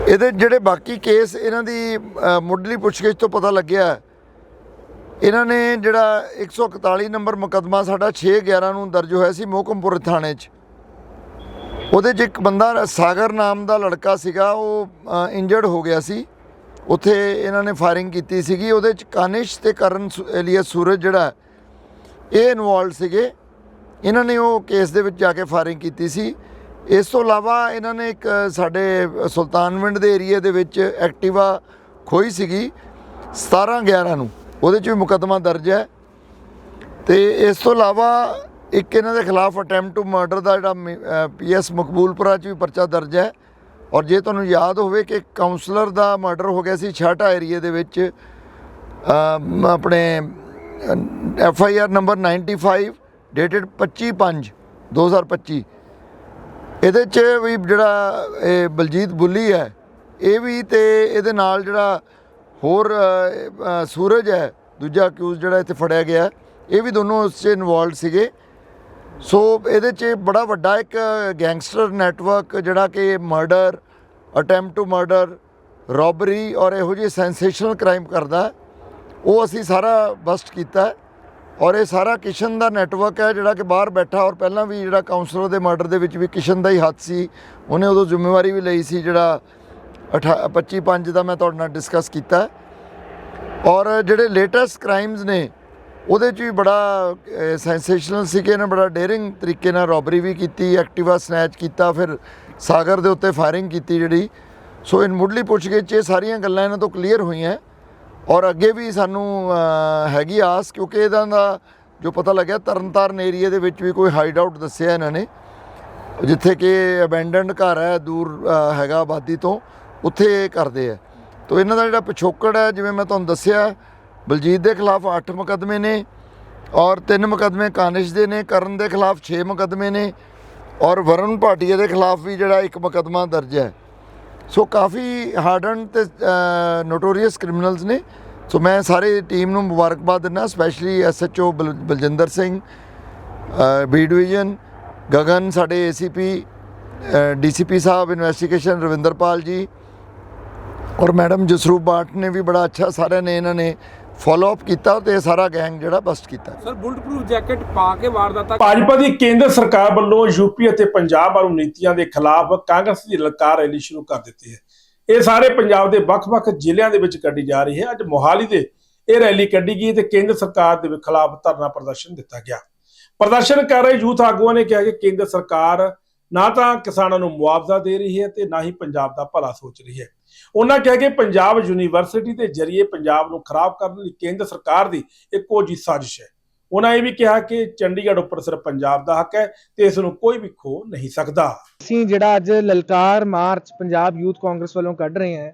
ਇਹਦੇ ਜਿਹੜੇ ਬਾਕੀ ਕੇਸ ਇਹਨਾਂ ਦੀ ਮੁੱਢਲੀ ਪੁੱਛਗਿੱਛ ਤੋਂ ਪਤਾ ਲੱਗਿਆ, ਇਹਨਾਂ ਨੇ ਜਿਹੜਾ 141 ਨੰਬਰ ਮੁਕੱਦਮਾ ਸਾਡਾ 611 ਨੂੰ ਦਰਜ ਹੋਇਆ ਸੀ ਮੋਹਕਮਪੁਰ ਥਾਣੇ 'ਚ। ਉਹਦੇ 'ਚ ਇੱਕ ਬੰਦਾ ਸਾਗਰ ਨਾਮ ਦਾ ਲੜਕਾ ਸੀਗਾ, ਉਹ ਇੰਜਰਡ ਹੋ ਗਿਆ ਸੀ। ਉੱਥੇ ਇਹਨਾਂ ਨੇ ਫਾਇਰਿੰਗ ਕੀਤੀ ਸੀਗੀ। ਉਹਦੇ 'ਚ ਕਾਨਿਸ਼ ਤੇ ਕਰਨ ਏਲੀਅਸ ਸੂਰਜ ਜਿਹੜਾ ਇਹ ਇਨਵੋਲਡ ਸੀਗੇ। ਇਹਨਾਂ ਨੇ ਉਹ ਕੇਸ ਦੇ ਵਿੱਚ ਜਾ ਕੇ ਫਾਇਰਿੰਗ ਕੀਤੀ ਸੀ। ਇਸ ਤੋਂ ਇਲਾਵਾ ਇਹਨਾਂ ਨੇ ਇੱਕ ਸਾਡੇ ਸੁਲਤਾਨਵਿੰਡ ਦੇ ਏਰੀਆ ਦੇ ਵਿੱਚ ਐਕਟਿਵਾ ਖੋਈ ਸੀਗੀ 17 11 ਨੂੰ। ਉਹਦੇ 'ਚ ਵੀ ਮੁਕੱਦਮਾ ਦਰਜ ਹੈ। ਤੇ ਇਸ ਤੋਂ ਇਲਾਵਾ ਇੱਕ ਇਹਨਾਂ ਦੇ ਖਿਲਾਫ ਅਟੈਂਪਟ ਟੂ ਮਰਡਰ ਦਾ ਜਿਹੜਾ ਪੀਐਸ ਮਕਬੂਲਪੁਰਾ 'ਚ ਵੀ ਪਰਚਾ ਦਰਜ ਹੈ। ਔਰ ਜੇ ਤੁਹਾਨੂੰ ਯਾਦ ਹੋਵੇ ਕਿ ਕਾਉਂਸਲਰ ਦਾ ਮਰਡਰ ਹੋ ਗਿਆ ਸੀ ਛਾਟਾ ਏਰੀਆ ਦੇ ਵਿੱਚ ਆਪਣੇ F I R number 95 dated 25 2025 ਇਹਦੇ 'ਚ ਵੀ ਜਿਹੜਾ ਇਹ ਬਲਜੀਤ ਬੁੱਲੀ ਹੈ, ਇਹ ਵੀ ਤੇ ਇਹਦੇ ਨਾਲ ਜਿਹੜਾ ਹੋਰ ਸੂਰਜ ਹੈ, ਦੂਜਾ ਅਕਿਊਜ਼ ਜਿਹੜਾ ਇੱਥੇ ਫੜਿਆ ਗਿਆ, ਇਹ ਵੀ ਦੋਨੋਂ ਉਸ 'ਚ ਇਨਵੋਲਡ ਸੀਗੇ। ਸੋ ਇਹਦੇ 'ਚ ਬੜਾ ਵੱਡਾ ਇੱਕ ਗੈਂਗਸਟਰ ਨੈਟਵਰਕ, ਜਿਹੜਾ ਕਿ murder, attempt to murder, robbery ਔਰ ਇਹੋ ਜਿਹੇ ਸੈਂਸੇਸ਼ਨਲ ਕ੍ਰਾਈਮ ਕਰਦਾ ਉਹ ਅਸੀਂ ਸਾਰਾ ਬਸਟ ਕੀਤਾ ਔਰ ਇਹ ਸਾਰਾ ਕਿਸ਼ਨ ਦਾ ਨੈਟਵਰਕ ਹੈ, ਜਿਹੜਾ ਕਿ ਬਾਹਰ ਬੈਠਾ ਔਰ ਪਹਿਲਾਂ ਵੀ ਜਿਹੜਾ ਕਾਉਂਸਲਰ ਦੇ ਮਰਡਰ ਦੇ ਵਿੱਚ ਵੀ ਕਿਸ਼ਨ ਦਾ ਹੀ ਹੱਥ ਸੀ, ਉਹਨੇ ਉਦੋਂ ਜ਼ਿੰਮੇਵਾਰੀ ਵੀ ਲਈ ਸੀ ਜਿਹੜਾ 25 5 ਦਾ ਮੈਂ ਤੁਹਾਡੇ ਨਾਲ ਡਿਸਕਸ ਕੀਤਾ ਔਰ ਜਿਹੜੇ ਲੇਟੈਸਟ ਕ੍ਰਾਈਮਸ ਨੇ ਉਹਦੇ 'ਚ ਵੀ ਬੜਾ ਸੈਂਸੇਸ਼ਨਲ ਸੀ ਕਿ ਇਹਨੇ, ਬੜਾ ਡੇਰਿੰਗ ਤਰੀਕੇ ਨਾਲ ਰੋਬਰੀ ਵੀ ਕੀਤੀ ਐਕਟਿਵਾ ਸਨੈਚ ਕੀਤਾ, ਫਿਰ ਸਾਗਰ ਦੇ ਉੱਤੇ ਫਾਇਰਿੰਗ ਕੀਤੀ ਜਿਹੜੀ। ਸੋ ਇਨ ਮੁੱਢਲੀ ਪੁੱਛਗਿੱਛ, ਇਹ ਸਾਰੀਆਂ ਗੱਲਾਂ ਇਹਨਾਂ ਤੋਂ ਕਲੀਅਰ ਹੋਈਆਂ। ਔਰ ਅੱਗੇ ਵੀ ਸਾਨੂੰ ਹੈਗੀ ਆਸ, ਕਿਉਂਕਿ ਇਹਦਾ ਦਾ ਜੋ ਪਤਾ ਲੱਗਿਆ, ਤਰਨਤਾਰਨ ਏਰੀਆ ਦੇ ਵਿੱਚ ਵੀ ਕੋਈ ਹਾਈਡ ਆਊਟ ਦੱਸਿਆ ਇਹਨਾਂ ਨੇ। ਜਿੱਥੇ ਕਿ ਅਬੈਂਡਨਡ ਘਰ ਹੈ, ਦੂਰ ਹੈਗਾ ਆਬਾਦੀ ਤੋਂ, ਉੱਥੇ ਇਹ ਕਰਦੇ ਆ। ਤੋ, ਇਹਨਾਂ ਦਾ ਜਿਹੜਾ ਪਿਛੋਕੜ ਹੈ, ਜਿਵੇਂ ਮੈਂ ਤੁਹਾਨੂੰ ਦੱਸਿਆ ਬਲਜੀਤ ਦੇ ਖਿਲਾਫ 8 ਮੁਕੱਦਮੇ ਨੇ ਔਰ 3 ਮੁਕੱਦਮੇ ਕਾਨਿਸ਼ ਦੇ ਨੇ, ਕਰਨ ਦੇ ਖਿਲਾਫ 6 ਮੁਕੱਦਮੇ ਨੇ ਔਰ ਵਰਨ ਭਾਟੀਆ ਦੇ ਖਿਲਾਫ ਵੀ ਜਿਹੜਾ ਇੱਕ ਮੁਕੱਦਮਾ ਦਰਜ ਹੈ। ਸੋ ਕਾਫੀ ਹਾਰਡਨ ਤੇ ਨੋਟੋਰੀਅਸ ਕ੍ਰਿਮੀਨਲਸ ਨੇ। ਸੋ ਮੈਂ ਸਾਰੇ ਟੀਮ ਨੂੰ ਮੁਬਾਰਕਬਾਦ ਦਿੰਦਾ specially SHO Baljinder Singh B division Gagan ਸਾਡੇ ਏਸੀਪੀ ਡੀਸੀਪੀ ਸਾਹਿਬ ਇਨਵੈਸਟੀਗੇਸ਼ਨ ਰਵਿੰਦਰਪਾਲ ਜੀ। ਔਰ ਮੈਡਮ ਜਸਰੂਪ ਬਾਟ ਨੇ ਵੀ ਬੜਾ ਅੱਛਾ ਸਾਰਿਆਂ ਨੇ ਇਹਨਾਂ ਨੇ ਫਾਲੋ ਅਪ ਕੀਤਾ ਤੇ ਇਹ ਸਾਰਾ ਗੈਂਗ ਜਿਹੜਾ ਬਸਟ ਕੀਤਾ। ਸਰ ਬੁਲਟ ਪ੍ਰੂਫ ਜੈਕਟ ਪਾ ਕੇ ਵਾਰਦਾਤਾਂ ਭਾਜਪਾ ਦੀ ਕੇਂਦਰ ਸਰਕਾਰ ਵੱਲੋਂ ਯੂਪੀ ਅਤੇ ਪੰਜਾਬ ਵਾਲੂ ਨੀਤੀਆਂ ਦੇ ਖਿਲਾਫ ਕਾਂਗਰਸ ਦੀ ਲਲਕਾਰ ਰੈਲੀ ਸ਼ੁਰੂ ਕਰ ਦਿੱਤੀ ਹੈ। ਇਹ ਸਾਰੇ ਪੰਜਾਬ ਦੇ ਵੱਖ-ਵੱਖ ਜ਼ਿਲ੍ਹਿਆਂ ਦੇ ਵਿੱਚ ਕੱਢੀ ਜਾ ਰਹੀ ਹੈ। ਅੱਜ ਮੋਹਾਲੀ ਦੇ ਇਹ ਰੈਲੀ ਕੱਢੀ ਗਈ ਤੇ ਕੇਂਦਰ ਸਰਕਾਰ ਦੇ ਖਿਲਾਫ ਧਰਨਾ ਪ੍ਰਦਰਸ਼ਨ ਦਿੱਤਾ ਗਿਆ। ਪ੍ਰਦਰਸ਼ਨ ਕਰ ਰਹੇ ਯੂਥ ਆਗੂਆਂ ਨੇ ਕਿਹਾ ਕਿ ਕੇਂਦਰ ਸਰਕਾਰ ਨਾ ਤਾਂ ਕਿਸਾਨਾਂ ਨੂੰ ਮੁਆਵਜ਼ਾ ਦੇ ਰਹੀ ਹੈ ਤੇ ਨਾ ਹੀ ਪੰਜਾਬ ਦਾ ਭਲਾ ਸੋਚ ਰਹੀ ਹੈ। ਉਹਨਾਂ ਕਿਹਾ ਕਿ ਪੰਜਾਬ ਯੂਨੀਵਰਸਿਟੀ ਦੇ ਜ਼ਰੀਏ ਪੰਜਾਬ ਨੂੰ ਖਰਾਬ ਕਰਨ ਲਈ ਕੇਂਦਰ ਸਰਕਾਰ ਦੀ ਇੱਕੋ ਜੀ ਸਾਜ਼ਿਸ਼ ਹੈ। ਉਹਨਾਂ ਇਹ ਵੀ ਕਿਹਾ ਕਿ ਚੰਡੀਗੜ੍ਹ ਉੱਪਰ ਸਿਰਫ ਪੰਜਾਬ ਦਾ ਹੱਕ ਹੈ ਤੇ ਇਸ ਨੂੰ ਕੋਈ ਵੀ ਖੋ ਨਹੀਂ ਸਕਦਾ। ਅਸੀਂ ਜਿਹੜਾ ਅੱਜ ਲਲਕਾਰ ਮਾਰਚ ਪੰਜਾਬ ਯੂਥ ਕਾਂਗਰਸ ਵੱਲੋਂ ਕੱਢ ਰਹੇ ਹਾਂ,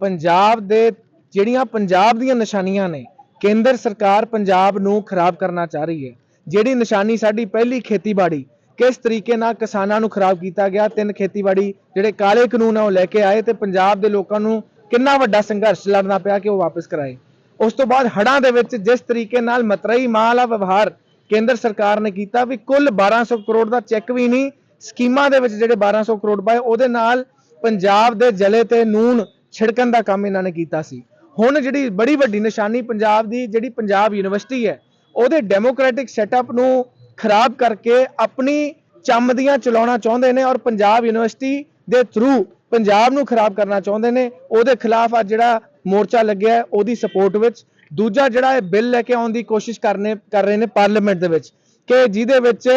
ਪੰਜਾਬ ਦੇ ਜਿਹੜੀਆਂ ਪੰਜਾਬ ਦੀਆਂ ਨਿਸ਼ਾਨੀਆਂ ਨੇ, ਕੇਂਦਰ ਸਰਕਾਰ ਪੰਜਾਬ ਨੂੰ ਖਰਾਬ ਕਰਨਾ ਚਾਹ ਰਹੀ ਹੈ। ਜਿਹੜੀ ਨਿਸ਼ਾਨੀ ਸਾਡੀ ਪਹਿਲੀ ਖੇਤੀਬਾੜੀ ਕਿਸ ਤਰੀਕੇ ਨਾਲ ਕਿਸਾਨਾਂ ਨੂੰ ਖਰਾਬ ਕੀਤਾ ਗਿਆ? ਤਿੰਨ ਖੇਤੀਬਾੜੀ ਜਿਹੜੇ ਕਾਲੇ ਕਾਨੂੰਨ ਆ, ਉਹ ਲੈ ਕੇ ਆਏ ਤੇ ਪੰਜਾਬ ਦੇ ਲੋਕਾਂ ਨੂੰ ਕਿੰਨਾ ਵੱਡਾ ਸੰਘਰਸ਼ ਲੜਨਾ ਪਿਆ ਕਿ ਉਹ ਵਾਪਸ ਕਰਾਏ? ਉਸ ਤੋਂ ਬਾਅਦ ਹੜ੍ਹਾਂ ਦੇ ਵਿੱਚ ਜਿਸ ਤਰੀਕੇ ਨਾਲ ਮਤਰਈ ਮਾਲ ਵਾਲਾ ਵਿਵਹਾਰ ਕੇਂਦਰ ਸਰਕਾਰ ਨੇ ਕੀਤਾ ਵੀ ਕੁੱਲ 1200 ਕਰੋੜ ਦਾ ਚੈੱਕ ਵੀ ਨਹੀਂ, ਸਕੀਮਾਂ ਦੇ ਵਿੱਚ ਜਿਹੜੇ 1200 ਕਰੋੜ ਪਾਏ, ਉਹਦੇ ਨਾਲ ਪੰਜਾਬ ਦੇ ਜਲੇ ਤੇ ਨੂਨ ਛਿੜਕਣ ਦਾ ਕੰਮ ਇਹਨਾਂ ਨੇ ਕੀਤਾ ਸੀ। ਹੁਣ ਜਿਹੜੀ ਬੜੀ ਵੱਡੀ ਨਿਸ਼ਾਨੀ ਪੰਜਾਬ ਦੀ, ਜਿਹੜੀ ਪੰਜਾਬ ਯੂਨੀਵਰਸਿਟੀ ਹੈ, ਉਹਦੇ ਡੈਮੋਕ੍ਰੈਟਿਕ ਸੈਟਅਪ ਨੂੰ ਖਰਾਬ ਕਰਕੇ ਆਪਣੀ ਚਮਦੀਆਂ ਚਲਾਉਣਾ ਚਾਹੁੰਦੇ ਨੇ ਔਰ ਪੰਜਾਬ ਯੂਨੀਵਰਸਿਟੀ ਦੇ ਥਰੂ ਪੰਜਾਬ ਨੂੰ ਖਰਾਬ ਕਰਨਾ ਚਾਹੁੰਦੇ ਨੇ, ਉਹਦੇ ਖਿਲਾਫ ਅੱਜ ਜਿਹੜਾ ਮੋਰਚਾ ਲੱਗਿਆ ਉਹਦੀ ਸਪੋਰਟ ਵਿੱਚ। ਦੂਜਾ ਜਿਹੜਾ ਇਹ ਬਿੱਲ ਲੈ ਕੇ ਆਉਣ ਦੀ ਕੋਸ਼ਿਸ਼ ਕਰਨੇ, ਕਰ ਰਹੇ ਨੇ ਪਾਰਲੀਮੈਂਟ ਦੇ ਵਿੱਚ, ਕਿ ਜਿਹਦੇ ਵਿੱਚ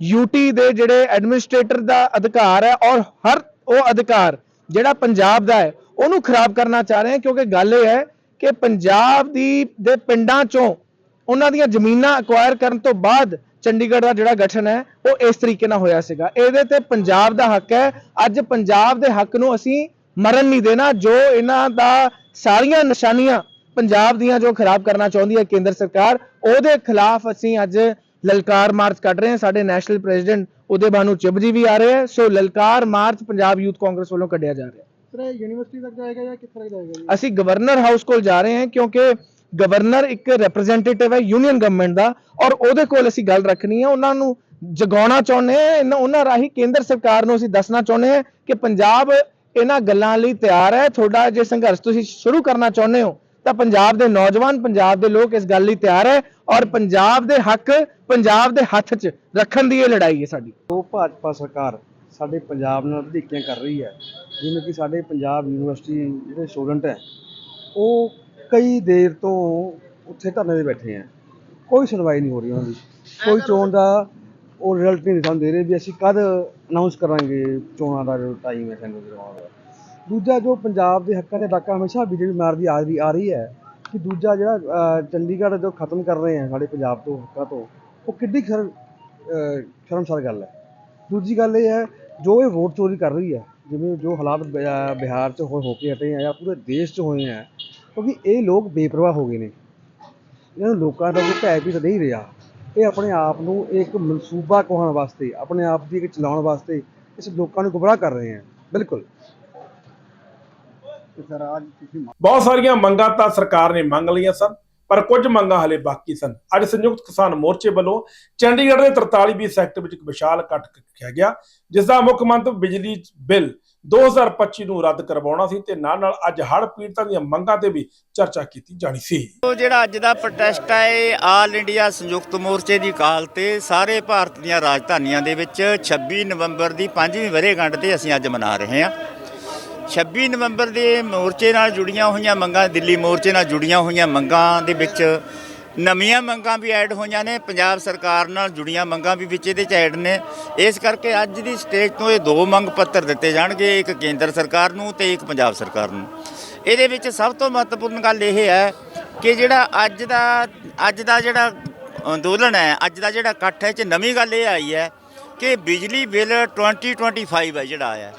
ਯੂਟੀ ਦੇ ਜਿਹੜੇ ਐਡਮਿਨਿਸਟ੍ਰੇਟਰ ਦਾ ਅਧਿਕਾਰ ਹੈ ਔਰ ਹਰ ਉਹ ਅਧਿਕਾਰ ਜਿਹੜਾ ਪੰਜਾਬ ਦਾ ਹੈ, ਉਹਨੂੰ ਖਰਾਬ ਕਰਨਾ ਚਾਹ ਰਹੇ ਹੈ, ਕਿਉਂਕਿ ਗੱਲ ਇਹ ਹੈ ਕਿ ਪੰਜਾਬ ਦੀ, ਦੇ ਪਿੰਡਾਂ ਚੋਂ ਉਹਨਾਂ ਦੀਆਂ ਜ਼ਮੀਨਾਂ ਅਕਵਾਇਰ ਕਰਨ ਤੋਂ ਬਾਅਦ ਚੰਡੀਗੜ੍ਹ ਦਾ ਜਿਹੜਾ ਗਠਨ ਹੈ ਉਹ ਇਸ ਤਰੀਕੇ ਨਾਲ ਹੋਇਆ ਸੀਗਾ। ਇਹਦੇ ਤੇ ਪੰਜਾਬ ਦਾ ਹੱਕ ਹੈ। ਅੱਜ ਪੰਜਾਬ ਦੇ ਹੱਕ ਨੂੰ ਅਸੀਂ ਮਰਨ ਨਹੀਂ ਦੇਣਾ ਜੋ ਇਹਨਾਂ ਦਾ ਸਾਰੀਆਂ ਨਿਸ਼ਾਨੀਆਂ ਪੰਜਾਬ ਦੀਆਂ ਜੋ ਖਰਾਬ ਕਰਨਾ ਚਾਹੁੰਦੀ ਹੈ ਕੇਂਦਰ ਸਰਕਾਰ ਉਹਦੇ ਖਿਲਾਫ ਅਸੀਂ ਅੱਜ ਲਲਕਾਰ ਮਾਰਚ ਕੱਢ ਰਹੇ ਹਾਂ। ਸਾਡੇ ਨੈਸ਼ਨਲ ਪ੍ਰੈਜ਼ੀਡੈਂਟ ਉਦੇ ਬਾਨੂ ਚਿਬਜੀ ਵੀ ਆ ਰਹੇ ਹੈ। So Lalkar march Punjab youth Congress ਵੱਲੋਂ ਕੱਢਿਆ ਜਾ ਰਿਹਾ ਹੈ। ਸਰ ਯੂਨੀਵਰਸਿਟੀ ਤੱਕ ਜਾਏਗਾ ਜਾਂ ਕਿੱਥੇ ਜਾਏਗਾ ਜੀ? ਅਸੀਂ ਗਵਰਨਰ ਹਾਊਸ ਕੋਲ ਜਾ ਰਹੇ ਹਾਂ ਕਿਉਂਕਿ ਗਵਰਨਰ ਇੱਕ ਰਿਪਰੈਜ਼ੈਂਟੇਟਿਵ ਹੈ ਯੂਨੀਅਨ ਗਵਰਨਮੈਂਟ ਦਾ, ਔਰ ਉਹਦੇ ਕੋਲ ਅਸੀਂ ਗੱਲ ਰੱਖਣੀ ਹੈ, ਉਹਨਾਂ ਨੂੰ ਜਗਾਉਣਾ ਚਾਹੁੰਦੇ ਹਾਂ ਉਹਨਾਂ ਰਾਹੀਂ ਕੇਂਦਰ ਸਰਕਾਰ ਨੂੰ ਅਸੀਂ ਦੱਸਣਾ ਚਾਹੁੰਦੇ ਹਾਂ ਕਿ ਪੰਜਾਬ ਇਹਨਾਂ ਗੱਲਾਂ ਲਈ ਤਿਆਰ ਹੈ, ਤੁਹਾਡਾ ਜੇ ਸੰਘਰਸ਼ ਤੁਸੀਂ ਸ਼ੁਰੂ ਕਰਨਾ ਚਾਹੁੰਦੇ ਹੋ, ਤਾਂ ਪੰਜਾਬ ਦੇ ਨੌਜਵਾਨ, ਪੰਜਾਬ ਦੇ ਲੋਕ ਇਸ ਗੱਲ ਲਈ ਤਿਆਰ ਹੈ, ਔਰ ਪੰਜਾਬ ਦੇ ਹੱਕ ਪੰਜਾਬ ਦੇ ਹੱਥ 'ਚ ਰੱਖਣ ਦੀ ਇਹ ਲੜਾਈ ਹੈ ਸਾਡੀ। ਉਹ ਭਾਜਪਾ ਸਰਕਾਰ ਸਾਡੇ ਪੰਜਾਬ ਨਾਲ ਵਧੀਕੀਆਂ ਕਰ ਰਹੀ ਹੈ, ਜਿਵੇਂ ਕਿ ਸਾਡੇ ਪੰਜਾਬ ਯੂਨੀਵਰਸਿਟੀ ਜਿਹੜੇ ਸਟੂਡੈਂਟ ਹੈ, ਉਹ ਕਈ ਦੇਰ ਤੋਂ ਉੱਥੇ ਧਰਨੇ ਤੇ ਬੈਠੇ ਹੈ ਕੋਈ ਸੁਣਵਾਈ ਨਹੀਂ ਹੋ ਰਹੀ ਉਹਨਾਂ ਦੀ। ਕੋਈ ਚੋਣ ਦਾ ਉਹ ਰਿਜ਼ਲਟ ਨਹੀਂ ਸਾਨੂੰ ਦੇ ਰਹੇ ਵੀ ਅਸੀਂ ਕਦ ਅਨਾਉਂਸ ਕਰਾਂਗੇ ਚੋਣਾਂ ਦਾ ਟਾਈਮ ਹੈ ਸਾਨੂੰ ਦਿਵਾਉਣ ਦਾ। ਦੂਜਾ ਜੋ ਪੰਜਾਬ ਦੇ ਹੱਕਾਂ ਤੇ ਡਾਕਾ ਹਮੇਸ਼ਾ ਬੀਜੇਪੀ ਮਾਰਦੀ ਆ ਰਹੀ ਆ ਰਹੀ ਹੈ ਕਿ ਦੂਜਾ ਜਿਹੜਾ ਚੰਡੀਗੜ੍ਹ ਜੋ ਖਤਮ ਕਰ ਰਹੇ ਹੈ ਸਾਡੇ ਪੰਜਾਬ ਤੋਂ ਹੱਕਾਂ ਤੋਂ ਉਹ ਕਿੱਡੀ ਖਰ ਸ਼ਰਮਸਾਰ ਗੱਲ ਹੈ। ਦੂਜੀ ਗੱਲ ਇਹ ਹੈ ਜੋ ਇਹ ਵੋਟ ਚੋਰੀ ਕਰ ਰਹੀ ਹੈ ਜਿਵੇਂ ਜੋ ਹਾਲਾਤ ਬਿਹਾਰ 'ਚ ਹੋ ਹੋ ਕੇ ਹਟੇ ਆ ਜਾਂ ਪੂਰੇ ਦੇਸ਼ 'ਚ ਹੋਏ ਆ ਕਿਉਂਕਿ ਇਹ ਲੋਕ ਬੇਪਰਵਾਹ ਹੋ ਗਏ ਨੇ। ਇਹਨਾਂ ਲੋਕਾਂ ਦਾ ਕੋਈ ਭੈ ਵੀ ਤਾਂ ਨਹੀਂ ਰਿਹਾ। ਇਹ ਆਪਣੇ ਆਪ ਨੂੰ ਇੱਕ ਮਨਸੂਬਾ ਕਹਾਉਣ ਵਾਸਤੇ, ਆਪਣੇ ਆਪ ਦੀ ਇੱਕ ਚਲਾਉਣ ਵਾਸਤੇ ਇਸ ਲੋਕਾਂ ਨੂੰ ਗੁੰਮਰਾਹ ਕਰ ਰਹੇ ਆ। ਬਿਲਕੁਲ। ਬਹੁਤ ਸਾਰੀਆਂ ਮੰਗਾਂ ਤਾਂ ਸਰਕਾਰ ਨੇ ਮੰਗ ਲਈਆਂ ਸਨ, ਪਰ ਕੁਝ ਮੰਗਾਂ ਹਲੇ ਬਾਕੀ ਸਨ। ਅੱਜ ਸੰਯੁਕਤ ਕਿਸਾਨ ਮੋਰਚੇ ਵੱਲੋਂ ਚੰਡੀਗੜ੍ਹ ਦੇ 43 ਬੀ ਸੈਕਟਰ ਵਿੱਚ ਇੱਕ ਵਿਸ਼ਾਲ ਇਕੱਠ ਰੱਖਿਆ ਗਿਆ, ਜਿਸ ਦਾ ਮੁੱਖ ਮੰਤਵ ਬਿਜਲੀ ਬਿੱਲ 2025 ਨੂੰ ਰੱਦ ਕਰਵਾਉਣਾ ਸੀ ਤੇ ਨਾਲ ਨਾਲ ਅੱਜ ਹੜ੍ਹ ਪੀੜਤਾਂ ਦੀਆਂ ਮੰਗਾਂ ਤੇ ਵੀ ਚਰਚਾ ਕੀਤੀ ਜਾਣੀ ਸੀ। ਉਹ ਜਿਹੜਾ ਅੱਜ ਦਾ ਪ੍ਰੋਟੈਸਟ ਹੈ ਇਹ ਆਲ ਇੰਡੀਆ ਸੰਯੁਕਤ ਮੋਰਚੇ ਦੀ ਕਾਲ ਤੇ ਸਾਰੇ ਭਾਰਤ ਦੀਆਂ ਰਾਜਧਾਨੀਆਂ ਦੇ ਵਿੱਚ 26 ਨਵੰਬਰ ਦੀ 5ਵੀਂ ਵਰ੍ਹੇਗੰਢ ਤੇ ਅਸੀਂ ਅੱਜ ਮਨਾ ਰਹੇ ਹਾਂ। 26 ਨਵੰਬਰ ਦੇ ਮੋਰਚੇ ਨਾਲ ਜੁੜੀਆਂ ਹੋਈਆਂ ਮੰਗਾਂ, ਦਿੱਲੀ ਮੋਰਚੇ ਨਾਲ ਜੁੜੀਆਂ ਹੋਈਆਂ ਮੰਗਾਂ ਦੇ ਵਿੱਚ ਨਵੀਆਂ ਮੰਗਾਂ ਵੀ ਐਡ ਹੋਈਆਂ ਨੇ, ਪੰਜਾਬ ਸਰਕਾਰ ਨਾਲ ਜੁੜੀਆਂ ਮੰਗਾਂ ਵੀ ਵਿੱਚ ਇਹਦੇ ਚ ਐਡ ਨੇ। ਇਸ ਕਰਕੇ ਅੱਜ ਦੀ ਸਟੇਜ ਤੋਂ ਇਹ ਦੋ ਮੰਗ ਪੱਤਰ ਦਿੱਤੇ ਜਾਣਗੇ, ਇੱਕ ਕੇਂਦਰ ਸਰਕਾਰ ਨੂੰ ਤੇ ਇੱਕ ਪੰਜਾਬ ਸਰਕਾਰ ਨੂੰ। ਇਹਦੇ ਵਿੱਚ ਸਭ ਤੋਂ ਮਹੱਤਵਪੂਰਨ ਗੱਲ ਇਹ ਹੈ ਕਿ ਜਿਹੜਾ ਅੱਜ ਦਾ ਅੱਜ ਦਾ ਜਿਹੜਾ ਅੰਦੋਲਨ ਹੈ, ਅੱਜ ਦਾ ਜਿਹੜਾ ਇਕੱਠ ਹੈ ਚ ਨਵੀਂ ਗੱਲ ਇਹ ਆਈ ਹੈ ਕਿ ਬਿਜਲੀ ਬਿੱਲ 2025 ਹੈ ਜਿਹੜਾ ਆਇਆ।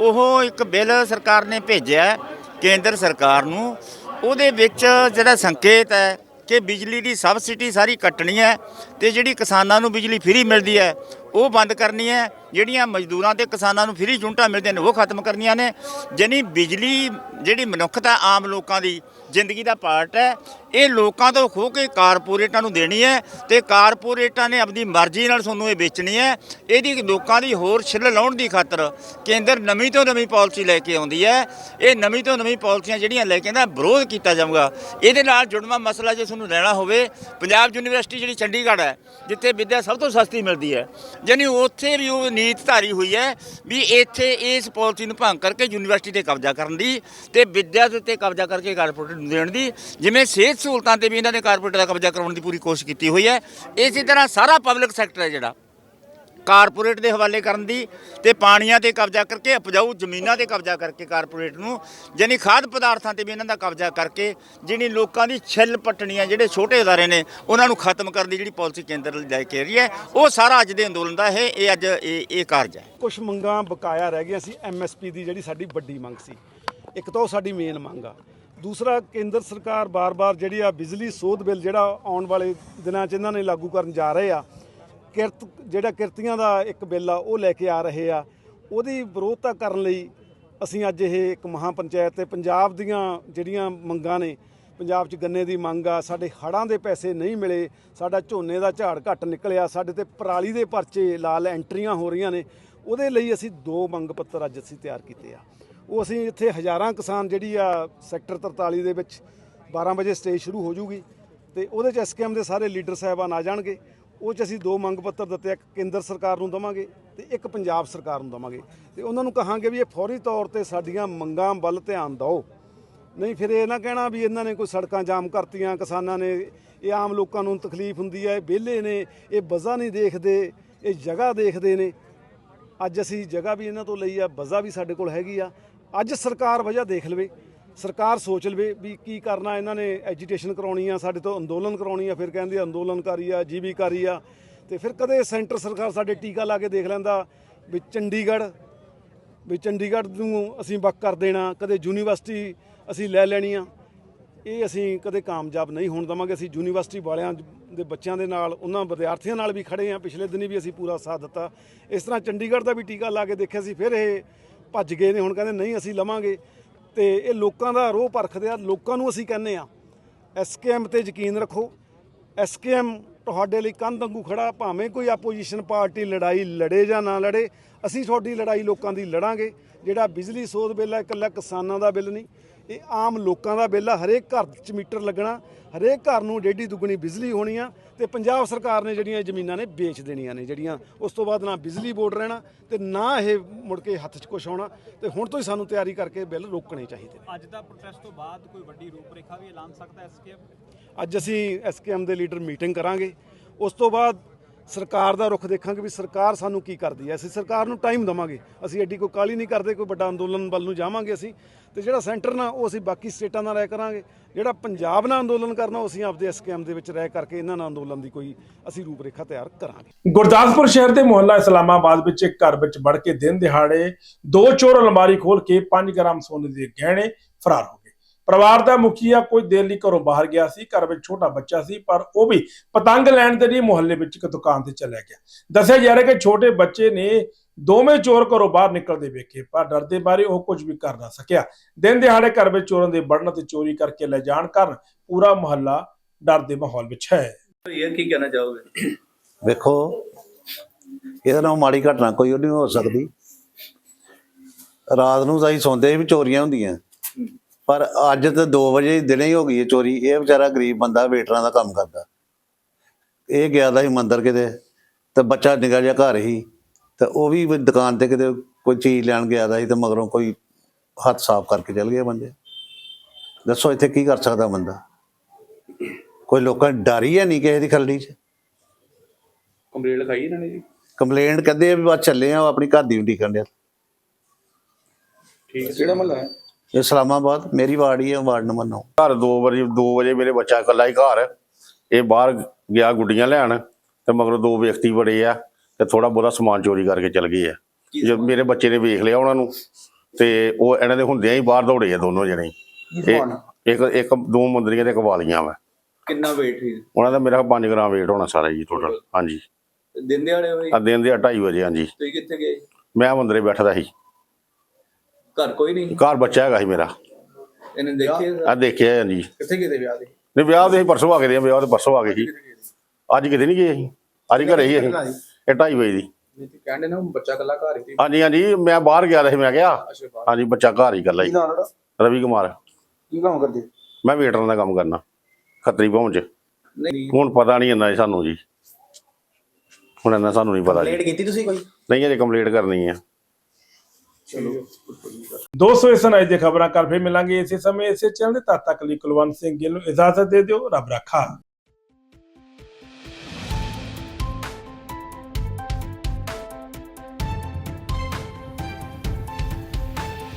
ਉਹ ਇੱਕ ਬਿੱਲ ਸਰਕਾਰ ਨੇ ਭੇਜਿਆ ਕੇਂਦਰ ਸਰਕਾਰ ਨੂੰ। ਉਹਦੇ ਵਿੱਚ ਜਿਹੜਾ ਸੰਕੇਤ ਹੈ ਕਿ ਬਿਜਲੀ ਦੀ ਸਬਸਿਡੀ ਸਾਰੀ ਕੱਟਣੀ ਹੈ ਤੇ ਜਿਹੜੀ ਕਿਸਾਨਾਂ ਨੂੰ ਬਿਜਲੀ ਫ੍ਰੀ ਮਿਲਦੀ ਹੈ, ਉਹ ਬੰਦ ਕਰਨੀ ਹੈ। ਜਿਹੜੀਆਂ ਮਜ਼ਦੂਰਾਂ ਤੇ ਕਿਸਾਨਾਂ ਨੂੰ ਫ੍ਰੀ ਯੂਨਿਟਾਂ ਮਿਲਦੀਆਂ ਨੇ, ਉਹ ਖਤਮ ਕਰਨੀਆਂ ਨੇ। ਜਾਣੀ ਬਿਜਲੀ ਜਿਹੜੀ ਮਨੁੱਖਤਾ ਆਮ ਲੋਕਾਂ ਦੀ ਜ਼ਿੰਦਗੀ ਦਾ ਪਾਰਟ ਹੈ। ਇਹ ਲੋਕਾਂ ਤੋਂ ਖੋ ਕੇ ਕਾਰਪੋਰੇਟਾਂ ਨੂੰ ਦੇਣੀ ਹੈ ਤੇ ਕਾਰਪੋਰੇਟਾਂ ਨੇ ਆਪਣੀ ਮਰਜ਼ੀ ਨਾਲ ਤੁਹਾਨੂੰ ਇਹ ਵੇਚਣੀ ਹੈ। ਇਹਦੀ ਲੋਕਾਂ ਦੀ ਹੋਰ ਛਿੱਲ ਲਾਉਣ ਦੀ ਖਾਤਰ ਕੇਂਦਰ ਨਵੀਂ ਤੋਂ ਨਵੀਂ ਪਾਲਿਸੀ ਲੈ ਕੇ ਆਉਂਦੀ ਹੈ। ਇਹ ਨਵੀਂ ਤੋਂ ਨਵੀਂ ਪਾਲਿਸੀਆਂ ਜਿਹੜੀਆਂ ਲੈ ਕੇ ਆਉਂਦਾ, ਵਿਰੋਧ ਕੀਤਾ ਜਾਊਗਾ। ਇਹਦੇ ਨਾਲ ਜੁੜਵਾ ਮਸਲਾ ਜੇ ਤੁਹਾਨੂੰ ਲੈਣਾ ਹੋਵੇ, ਪੰਜਾਬ ਯੂਨੀਵਰਸਿਟੀ ਜਿਹੜੀ ਚੰਡੀਗੜ੍ਹ ਹੈ, ਜਿੱਥੇ ਵਿੱਦਿਆ ਸਭ ਤੋਂ ਸਸਤੀ ਮਿਲਦੀ ਹੈ। ਜਾਣੀ ਉੱਥੇ ਵੀ ਉਹ ਨੀਤ ਧਾਰੀ ਹੋਈ ਹੈ ਵੀ ਇੱਥੇ ਇਸ ਪਾਲਿਸੀ ਨੂੰ ਭੰਗ ਕਰਕੇ ਯੂਨੀਵਰਸਿਟੀ ਤੇ ਕਬਜ਼ਾ ਕਰਨ ਦੀ ਤੇ ਵਿੱਦਿਆ ਦੇ ਉੱਤੇ ਕਬਜ਼ਾ ਕਰਕੇ ਕਾਰਪੋਰੇਟ ਨੂੰ ਦੇਣ ਦੀ, ਜਿਵੇਂ ਸਿਹਤ ਸਹੂਲਤਾਂ ਤੇ ਵੀ ਇਹਨਾਂ ਨੇ ਕਾਰਪੋਰੇਟ ਦਾ ਕਬਜ਼ਾ ਕਰਾਉਣ ਦੀ ਪੂਰੀ ਕੋਸ਼ਿਸ਼ ਕੀਤੀ ਹੋਈ ਹੈ। ਇਸੇ ਤਰ੍ਹਾਂ ਸਾਰਾ ਪਬਲਿਕ ਸੈਕਟਰ ਹੈ ਜਿਹੜਾ। ਕਾਰਪੋਰੇਟ ਦੇ ਹਵਾਲੇ ਕਰਨ ਦੀ ਤੇ ਪਾਣੀਆਂ ਤੇ ਕਬਜ਼ਾ ਕਰਕੇ ਉਪਜਾਊ ਜ਼ਮੀਨਾਂ ਤੇ ਕਬਜ਼ਾ ਕਰਕੇ ਕਾਰਪੋਰੇਟ ਨੂੰ, ਯਾਨੀ ਖਾਦ ਪਦਾਰਥਾਂ ਤੇ ਵੀ ਇਹਨਾਂ ਦਾ ਕਬਜ਼ਾ ਕਰਕੇ ਜਿਹੜੀ ਲੋਕਾਂ ਦੀ ਛਿੱਲ ਪੱਟਣੀਆਂ ਜਿਹੜੇ ਛੋਟੇ ਅਦਾਰੇ ਨੇ, ਉਹਨਾਂ ਨੂੰ ਖਤਮ ਕਰਨ ਦੀ ਜਿਹੜੀ ਪਾਲਿਸੀ ਕੇਂਦਰ ਲੈ ਕੇ ਰਹੀ ਹੈ, ਉਹ ਸਾਰਾ ਅੱਜ ਦੇ ਅੰਦੋਲਨ ਦਾ ਇਹ ਇਹ ਅੱਜ ਇਹ ਇਹ ਕਾਰਜ ਹੈ। ਕੁਝ ਮੰਗਾਂ ਬਕਾਇਆ ਰਹਿ ਗਈਆਂ ਸੀ ਐਮਐਸਪੀ ਦੀ ਜਿਹੜੀ ਸਾਡੀ ਵੱਡੀ ਮੰਗ ਸੀ। ਇੱਕ ਤਾਂ ਉਹ ਸਾਡੀ ਮੇਨ ਮੰਗ ਆ। ਦੂਸਰਾ, ਕੇਂਦਰ ਸਰਕਾਰ ਬਾਰ-ਬਾਰ ਜਿਹੜੀ ਆ ਬਿਜਲੀ ਸੋਧ ਬਿੱਲ ਜਿਹੜਾ ਆਉਣ ਵਾਲੇ ਦਿਨਾਂ 'ਚ ਇਹਨਾਂ ਨੇ ਲਾਗੂ ਕਰਨ ਜਾ ਰਹੇ ਆ ਕਿਰਤ ਜਿਹੜਾ ਕਿਰਤੀਆਂ ਦਾ ਇੱਕ ਬਿੱਲ ਆ, ਉਹ ਲੈ ਕੇ ਆ ਰਹੇ ਆ। ਉਹਦੀ ਵਿਰੋਧਤਾ ਕਰਨ ਲਈ ਅਸੀਂ ਅੱਜ ਇਹ ਇੱਕ ਮਹਾ ਪੰਚਾਇਤ ਤੇ ਪੰਜਾਬ ਦੀਆਂ ਜਿਹੜੀਆਂ ਮੰਗਾਂ ਨੇ, ਪੰਜਾਬ 'ਚ ਗੰਨੇ ਦੀ ਮੰਗ ਆ, ਸਾਡੇ ਹੜਾਂ ਦੇ ਪੈਸੇ ਨਹੀਂ ਮਿਲੇ, ਸਾਡਾ ਝੋਨੇ ਦਾ ਝਾੜ ਘੱਟ ਨਿਕਲਿਆ, ਸਾਡੇ ਤੇ ਪਰਾਲੀ ਦੇ ਪਰਚੇ ਲਾਲ ਐਂਟਰੀਆਂ ਹੋ ਰਹੀਆਂ ਨੇ, ਉਹਦੇ ਲਈ ਅਸੀਂ ਦੋ ਮੰਗ ਪੱਤਰ ਅੱਜ ਅਸੀਂ ਤਿਆਰ ਕੀਤੇ ਆ। ਉਹ ਅਸੀਂ ਇੱਥੇ ਹਜ਼ਾਰਾਂ ਕਿਸਾਨ ਜਿਹੜੀ ਆ, ਸੈਕਟਰ 43 ਦੇ ਵਿੱਚ 12 ਵਜੇ ਸਟੇਜ ਸ਼ੁਰੂ ਹੋ ਜੂਗੀ ਤੇ ਉਹਦੇ 'ਚ ਐਸਕੇਐਮ ਦੇ ਸਾਰੇ ਲੀਡਰ ਸਾਹਿਬਾਨ ਆ ਜਾਣਗੇ। ਉਹ 'ਚ ਅਸੀਂ ਦੋ ਮੰਗ ਪੱਤਰ ਦਿੱਤੇ, ਇੱਕ ਕੇਂਦਰ ਸਰਕਾਰ ਨੂੰ ਦਵਾਂਗੇ ਤੇ ਇੱਕ ਪੰਜਾਬ ਸਰਕਾਰ ਨੂੰ ਦਵਾਂਗੇ। ਤੇ ਉਹਨਾਂ ਨੂੰ ਕਹਾਂਗੇ ਵੀ ਇਹ ਫੌਰੀ ਤੌਰ ਤੇ ਸਾਡੀਆਂ ਮੰਗਾਂ ਵੱਲ ਧਿਆਨ ਦਿਓ। ਨਹੀਂ ਫਿਰ ਇਹ ਨਾ ਕਹਿਣਾ ਵੀ ਇਹਨਾਂ ਨੇ ਕੋਈ ਸੜਕਾਂ ਜਾਮ ਕਰਤੀਆਂ, ਕਿਸਾਨਾਂ ਨੇ, ਇਹ ਆਮ ਲੋਕਾਂ ਨੂੰ ਤਕਲੀਫ ਹੁੰਦੀ ਹੈ ਇਹ ਵਿਹਲੇ ਨੇ, ਇਹ ਵਜ਼ਾ ਨਹੀਂ ਦੇਖਦੇ, ਇਹ ਜਗ੍ਹਾ ਦੇਖਦੇ ਨੇ। ਅੱਜ ਅਸੀਂ ਜਗ੍ਹਾ ਵੀ ਇਹਨਾਂ ਤੋਂ ਲਈ ਆ ਵਜ਼ਾ ਵੀ ਸਾਡੇ ਕੋਲ ਹੈਗੀ ਆ। ਅੱਜ ਸਰਕਾਰ ਵਜ੍ਹਾ ਦੇਖ ਲਵੇ। ਸਰਕਾਰ ਸੋਚ ਲਵੇ ਵੀ ਕੀ ਕਰਨਾ, ਇਹਨਾਂ ਨੇ ਐਜੀਟੇਸ਼ਨ ਕਰਾਉਣੀ ਆ, ਸਾਡੇ ਤੋਂ ਅੰਦੋਲਨ ਕਰਾਉਣੀ ਆ, ਫਿਰ ਕਹਿੰਦੇ ਅੰਦੋਲਨਕਾਰੀ ਆ, ਜੀਵੀਕਾਰੀ ਆ, ਤੇ ਫਿਰ ਕਦੇ ਸੈਂਟਰ ਸਰਕਾਰ ਸਾਡੇ ਟੀਕਾ ਲਾ ਕੇ ਦੇਖ ਲੈਂਦਾ ਵੀ ਚੰਡੀਗੜ੍ਹ ਵੀ ਚੰਡੀਗੜ੍ਹ ਨੂੰ ਅਸੀਂ ਵੱਖ ਕਰ ਦੇਣਾ, ਕਦੇ ਯੂਨੀਵਰਸਿਟੀ ਅਸੀਂ ਲੈ ਲੈਣੀ ਆ। ਇਹ ਅਸੀਂ ਕਦੇ ਕਾਮਯਾਬ ਨਹੀਂ ਹੋਣ ਦਵਾਂਗੇ। ਅਸੀਂ ਯੂਨੀਵਰਸਿਟੀ ਵਾਲਿਆਂ ਦੇ ਬੱਚਿਆਂ ਦੇ ਨਾਲ, ਉਹਨਾਂ ਵਿਦਿਆਰਥੀਆਂ ਨਾਲ ਵੀ ਖੜੇ ਆ। ਪਿਛਲੇ ਦਿਨੀ ਵੀ ਅਸੀਂ ਪੂਰਾ ਸਾਥ ਦਿੱਤਾ। ਇਸ ਤਰ੍ਹਾਂ ਚੰਡੀਗੜ੍ਹ ਦਾ ਵੀ ਟੀਕਾ ਲਾ ਕੇ ਦੇਖਿਆ ਸੀ, ਫਿਰ ਇਹ ਭੱਜ ਗਏ ਨੇ, ਹੁਣ ਕਹਿੰਦੇ ਨਹੀਂ ਅਸੀਂ ਲਵਾਂਗੇ। ਤੇ ਇਹ ਲੋਕਾਂ ਦਾ ਰੋਹ ਪਰਖਦੇ ਆ, ਲੋਕਾਂ ਨੂੰ ਅਸੀਂ ਕਹਿੰਨੇ ਆ ਐਸਕੇਐਮ ਤੇ ਯਕੀਨ ਰੱਖੋ। ਐਸਕੇਐਮ ਤੁਹਾਡੇ ਲਈ ਕੰਧ ਵਾਂਗੂ ਖੜਾ, ਭਾਵੇਂ ਕੋਈ ਆਪੋਜੀਸ਼ਨ ਪਾਰਟੀ ਲੜਾਈ ਲੜੇ ਜਾਂ ਨਾ ਲੜੇ, ਅਸੀਂ ਤੁਹਾਡੀ ਲੜਾਈ ਲੋਕਾਂ ਦੀ ਲੜਾਂਗੇ। ਜਿਹੜਾ ਬਿਜਲੀ ਸੋਧ ਬਿੱਲ ਹੈ ਇਕੱਲਾ ਕਿਸਾਨਾਂ ਦਾ ਬਿੱਲ ਨਹੀਂ ਇਹ ਆਮ ਲੋਕਾਂ ਦਾ ਬਿੱਲ ਆ ਹਰੇਕ ਘਰ 'ਚ ਮੀਟਰ ਲੱਗਣਾ ਹਰੇਕ ਘਰ ਨੂੰ ਡੇਢੀ ਦੁੱਗਣੀ ਬਿਜਲੀ ਹੋਣੀ ਆ ਤੇ ਪੰਜਾਬ ਸਰਕਾਰ ਨੇ ਜਿਹੜੀਆਂ ਜ਼ਮੀਨਾਂ ਨੇ ਵੇਚ ਦੇਣੀਆਂ ਨੇ ਜਿਹੜੀਆਂ ਉਸ ਤੋਂ ਬਾਅਦ ਨਾ ਬਿਜਲੀ ਬੋਰਡ ਰਹਿਣਾ ਤੇ ਨਾ ਇਹ ਮੁੜ ਕੇ ਹੱਥ 'ਚ ਕੁਛ ਆਉਣਾ ਤੇ ਹੁਣ ਤੋਂ ਹੀ ਸਾਨੂੰ ਤਿਆਰੀ ਕਰਕੇ ਬਿੱਲ ਰੋਕਣੇ ਚਾਹੀਦੇ ਨੇ। ਅੱਜ ਦਾ ਪ੍ਰੋਟੈਸਟ ਤੋਂ ਬਾਅਦ ਕੋਈ ਵੱਡੀ ਰੂਪਰੇਖਾ ਵੀ ਐਲਾਨ ਸਕਦਾ ਐਸਕੇਐਮ ਅੱਜ ਅਸੀਂ ਐਸਕੇਐਮ ਦੇ ਲੀਡਰ ਮੀਟਿੰਗ ਕਰਾਂਗੇ ਉਸ ਤੋਂ ਬਾਅਦ ਸਰਕਾਰ ਦਾ ਰੁਖ ਦੇਖਾਂਗੇ ਵੀ ਸਰਕਾਰ ਸਾਨੂੰ ਕੀ ਕਰਦੀ ਹੈ। ਅਸੀਂ ਸਰਕਾਰ ਨੂੰ ਟਾਈਮ ਦਵਾਂਗੇ। ਅਸੀਂ ਐਡੀ ਕੋਈ ਕਾਲੀ ਨਹੀਂ ਕਰਦੇ, ਕੋਈ ਵੱਡਾ ਅੰਦੋਲਨ ਵੱਲ ਨੂੰ ਜਾਵਾਂਗੇ ਅਸੀਂ। ਤੇ ਜਿਹੜਾ ਸੈਂਟਰ ਨਾਲ ਉਹ ਅਸੀਂ ਬਾਕੀ ਸਟੇਟਾਂ ਨਾਲ ਰਹਿ ਕਰਾਂਗੇ। ਜਿਹੜਾ ਪੰਜਾਬ ਨਾਲ ਅੰਦੋਲਨ ਕਰਨਾ, ਉਹ ਅਸੀਂ ਆਪਦੇ ਐਸਕੇਐਮ ਦੇ ਵਿੱਚ ਰਹਿ ਕਰਕੇ ਇਹਨਾਂ ਨਾਲ ਅੰਦੋਲਨ ਦੀ ਕੋਈ ਅਸੀਂ ਰੂਪਰੇਖਾ ਤਿਆਰ ਕਰਾਂਗੇ। ਗੁਰਦਾਸਪੁਰ ਸ਼ਹਿਰ ਦੇ ਮੁਹੱਲਾ ਇਸਲਾਮਾਬਾਦ ਵਿੱਚ ਇੱਕ ਘਰ ਵਿੱਚ ਵੜ ਕੇ ਦਿਨ ਦਿਹਾੜੇ ਦੋ ਚੋਰ ਅਲਮਾਰੀ ਖੋਲ ਕੇ 5 ਗ੍ਰਾਮ ਸੋਨੇ ਦੇ ਗਹਿਣੇ ਫਰਾਰ ਹੋ ਪਰਿਵਾਰ ਦਾ ਮੁਖੀਆ ਕੁਝ ਦੇਰ ਲਈ ਘਰੋਂ ਬਾਹਰ ਗਿਆ ਸੀ ਘਰ ਵਿੱਚ ਛੋਟਾ ਬੱਚਾ ਸੀ ਪਰ ਉਹ ਵੀ ਪਤੰਗ ਲੈਣ ਦੇ ਲਈ ਮੁਹੱਲੇ ਵਿੱਚ ਇੱਕ ਦੁਕਾਨ ਤੇ ਚਲਾ ਗਿਆ। ਦੱਸਿਆ ਜਾ ਰਿਹਾ ਕਿ ਛੋਟੇ ਬੱਚੇ ਨੇ ਦੋਵੇਂ ਚੋਰ ਘਰੋਂ ਬਾਹਰ ਨਿਕਲਦੇ ਵੇਖੇ ਪਰ ਡਰਦੇ ਬਾਰੇ ਉਹ ਕੁਝ ਵੀ ਕਰ ਨਾ ਸਕਿਆ। ਦਿਨ ਦਿਹਾੜੇ ਘਰ ਵਿੱਚ ਚੋਰਾਂ ਦੇ ਵੜਨ ਤੇ ਚੋਰੀ ਕਰਕੇ ਲੈ ਜਾਣ ਕਾਰਨ ਪੂਰਾ ਮੁਹੱਲਾ ਡਰ ਦੇ ਮਾਹੌਲ ਵਿੱਚ ਹੈ। ਇਹ ਕੀ ਕਹਿਣਾ ਚਾਹੋਗੇ? ਵੇਖੋ ਇਹਦੇ ਨਾਲ ਮਾੜੀ ਘਟਨਾ ਕੋਈ ਨਹੀਂ ਹੋ ਸਕਦੀ। ਰਾਤ ਨੂੰ ਤਾਂ ਅਸੀਂ ਸੌਂਦੇ ਵੀ ਚੋਰੀਆਂ ਹੁੰਦੀਆਂ। ਪਰ ਅੱਜ ਤਾਂ 2 ਵਜੇ ਦਿਨੇ ਹੀ ਹੋ ਗਈ ਹੈ ਚੋਰੀ। ਇਹ ਵਿਚਾਰਾ ਗਰੀਬ ਬੰਦਾ ਵੇਟਰਾਂ ਦਾ ਕੰਮ ਕਰਦਾ। ਇਹ ਗਿਆ ਦਾ ਸੀ ਮੰਦਰ ਕਿਤੇ ਤੇ ਬੱਚਾ ਨਿਕਾ ਜਿਹਾ ਘਰ ਹੀ ਤੇ ਉਹ ਵੀ ਦੁਕਾਨ ਤੇ ਕਿਤੇ ਕੋਈ ਚੀਜ਼ ਲੈਣ ਗਿਆ ਦਾ ਸੀ ਤੇ ਮਗਰੋਂ ਕੋਈ ਹੱਥ ਸਾਫ਼ ਕਰਕੇ ਚਲ ਗਿਆ ਬੰਦੇ। ਦੱਸੋ ਇੱਥੇ ਕੀ ਕਰ ਸਕਦਾ ਬੰਦਾ? ਕੋਈ ਲੋਕਾਂ ਡਰ ਹੀ ਹੈ ਨਹੀਂ ਕਿਸੇ ਦੀ ਖੱਲੀ 'ਚ? ਕੰਪਲੇਂਟ ਲਿਖਾਈ ਇਹਨਾਂ ਨੇ ਜੀ? ਕੰਪਲੇਂਟ ਕਹਿੰਦੇ ਆ ਵੀ ਬਸ ਚੱਲੇ ਆ ਉਹ ਆਪਣੀ ਘਰ ਦੀ ਵੀ ਡੀਕਣ ਡਿਆ। ਠੀਕ ਕਿਹੜਾ ਮਹੱਲਾ ਹੈ? ਇਸਲਾਮਾਬਾਦ ਮੇਰੀ ਵਾਰਡ ਹੀ ਹੈ ਵਾਰਡ ਨੰਬਰ 9 ਘਰ 2 ਵਜੇ 2 ਵਜੇ ਮੇਰੇ ਬੱਚਾ ਇਕੱਲਾ ਹੀ ਘਰ। ਇਹ ਬਾਹਰ ਗਿਆ ਗੁੱਡੀਆਂ ਲੈਣ ਤੇ ਮਗਰੋਂ ਦੋ ਵਿਅਕਤੀ ਬੜੇ ਆ ਤੇ ਥੋੜਾ ਬਹੁਤਾ ਸਮਾਨ ਚੋਰੀ ਕਰਕੇ ਚਲ ਗਏ ਆ। ਜਦ ਮੇਰੇ ਬੱਚੇ ਨੇ ਵੇਖ ਲਿਆ ਉਹਨਾਂ ਨੂੰ ਤੇ ਉਹ ਇਹਨਾਂ ਦੇ ਹੁੰਦਿਆਂ ਹੀ ਬਾਹਰ ਦੌੜੇ ਆ ਦੋਨੋਂ ਜਣੇ। ਇੱਕ ਇੱਕ ਦੋ ਮੁੰਦਰੀਆਂ ਤੇ ਇੱਕ ਵਾਲੀਆਂ ਵਾ। ਕਿੰਨਾ weight ਸੀ? ਉਹਨਾਂ ਦਾ ਮੇਰਾ 5 ਗ੍ਰਾਮ weight ਹੋਣਾ ਸਾਰਾ ਜੀ ਟੋਟਲ ਹਾਂਜੀ। ਦਿਨ ਦਿਹਾੜੇ ਹੋਏ? ਆ ਦਿਨ ਦੇ 2:30 ਵਜੇ ਹਾਂਜੀ। ਤੁਸੀਂ ਕਿੱਥੇ ਗਏ? ਮੈਂ ਮੰਦਰੇ ਬੈਠਦਾ ਸੀ। ਘਰ ਕੋਈ ਨਹੀਂ? ਘਰ ਬੱਚਾ ਹੈਗਾ ਸੀ ਮੇਰਾ। ਇਹਨੇ ਦੇਖੇ ਆ ਦੇਖਿਆ ਹਾਂਜੀ। ਕਿੱਥੇ ਗਏ ਤੇ ਵਿਆਹ ਦੇ? ਨਹੀਂ ਵਿਆਹ ਦੇ ਅਸੀਂ ਪਰਸੋਂ ਆ ਗਏ ਦੇ ਆ, ਵਿਆਹ ਤੇ ਪਰਸੋਂ ਆ ਗਏ ਸੀ? ਅੱਜ ਕਿਤੇ ਨਹੀਂ ਗਏ ਅਸੀਂ। ਅੱਜ ਘਰੇ ਹੀ ਅਸੀਂ। ਇਹ 2:30 ਵਜੇ ਦੀ। ਨਹੀਂ ਤੇ ਕਹਿੰਦੇ ਨਾ ਬੱਚਾ ਕੱਲਾ ਘਰ ਹੀ ਸੀ। ਹਾਂਜੀ ਹਾਂਜੀ ਮੈਂ ਬਾਹਰ ਗਿਆ ਸੀ ਮੈਂ ਕਿਹਾ। ਹਾਂਜੀ ਬੱਚਾ ਘਰ ਹੀ ਇਕੱਲਾ ਹੀ। ਰਵੀ ਕੁਮਾਰ। ਕੀ ਕੰਮ ਕਰਦੇ? ਮੈਂ ਵੇਟਰਾਂ ਦਾ ਕੰਮ ਕਰਨਾ ਖੱਤਰੀ ਪਹੁੰਚ ਨਹੀਂ। ਹੁਣ ਪਤਾ ਨਹੀਂ ਇੰਨਾ ਸਾਨੂੰ ਜੀ। ਹੁਣ ਇੰਨਾ ਸਾਨੂੰ ਨਹੀਂ ਪਤਾ ਜੀ। ਕੀਤੀ ਤੁਸੀਂ ਕੋਈ? ਨਹੀਂ ਅਜੇ ਕੰਪਲੀਟ ਕਰਨੀ ਹੈ ਚਲੋ। ਦੋਸਤੋ ਇਸ ਨਾਲ ਦੀ ਖਬਰਾਂ ਕਰ ਫਿਰ ਮਿਲਾਂਗੇ। ਇਸੇ ਸਮੇਂ ਇਸੇ ਚੈਨਲ ਦੇ ਤਦ ਤੱਕ ਲਈ ਕੁਲਵੰਤ ਸਿੰਘ ਗਿੱਲ ਨੂੰ ਇਜਾਜ਼ਤ ਦੇ ਦਿਓ। ਰੱਬ ਰਾਖਾ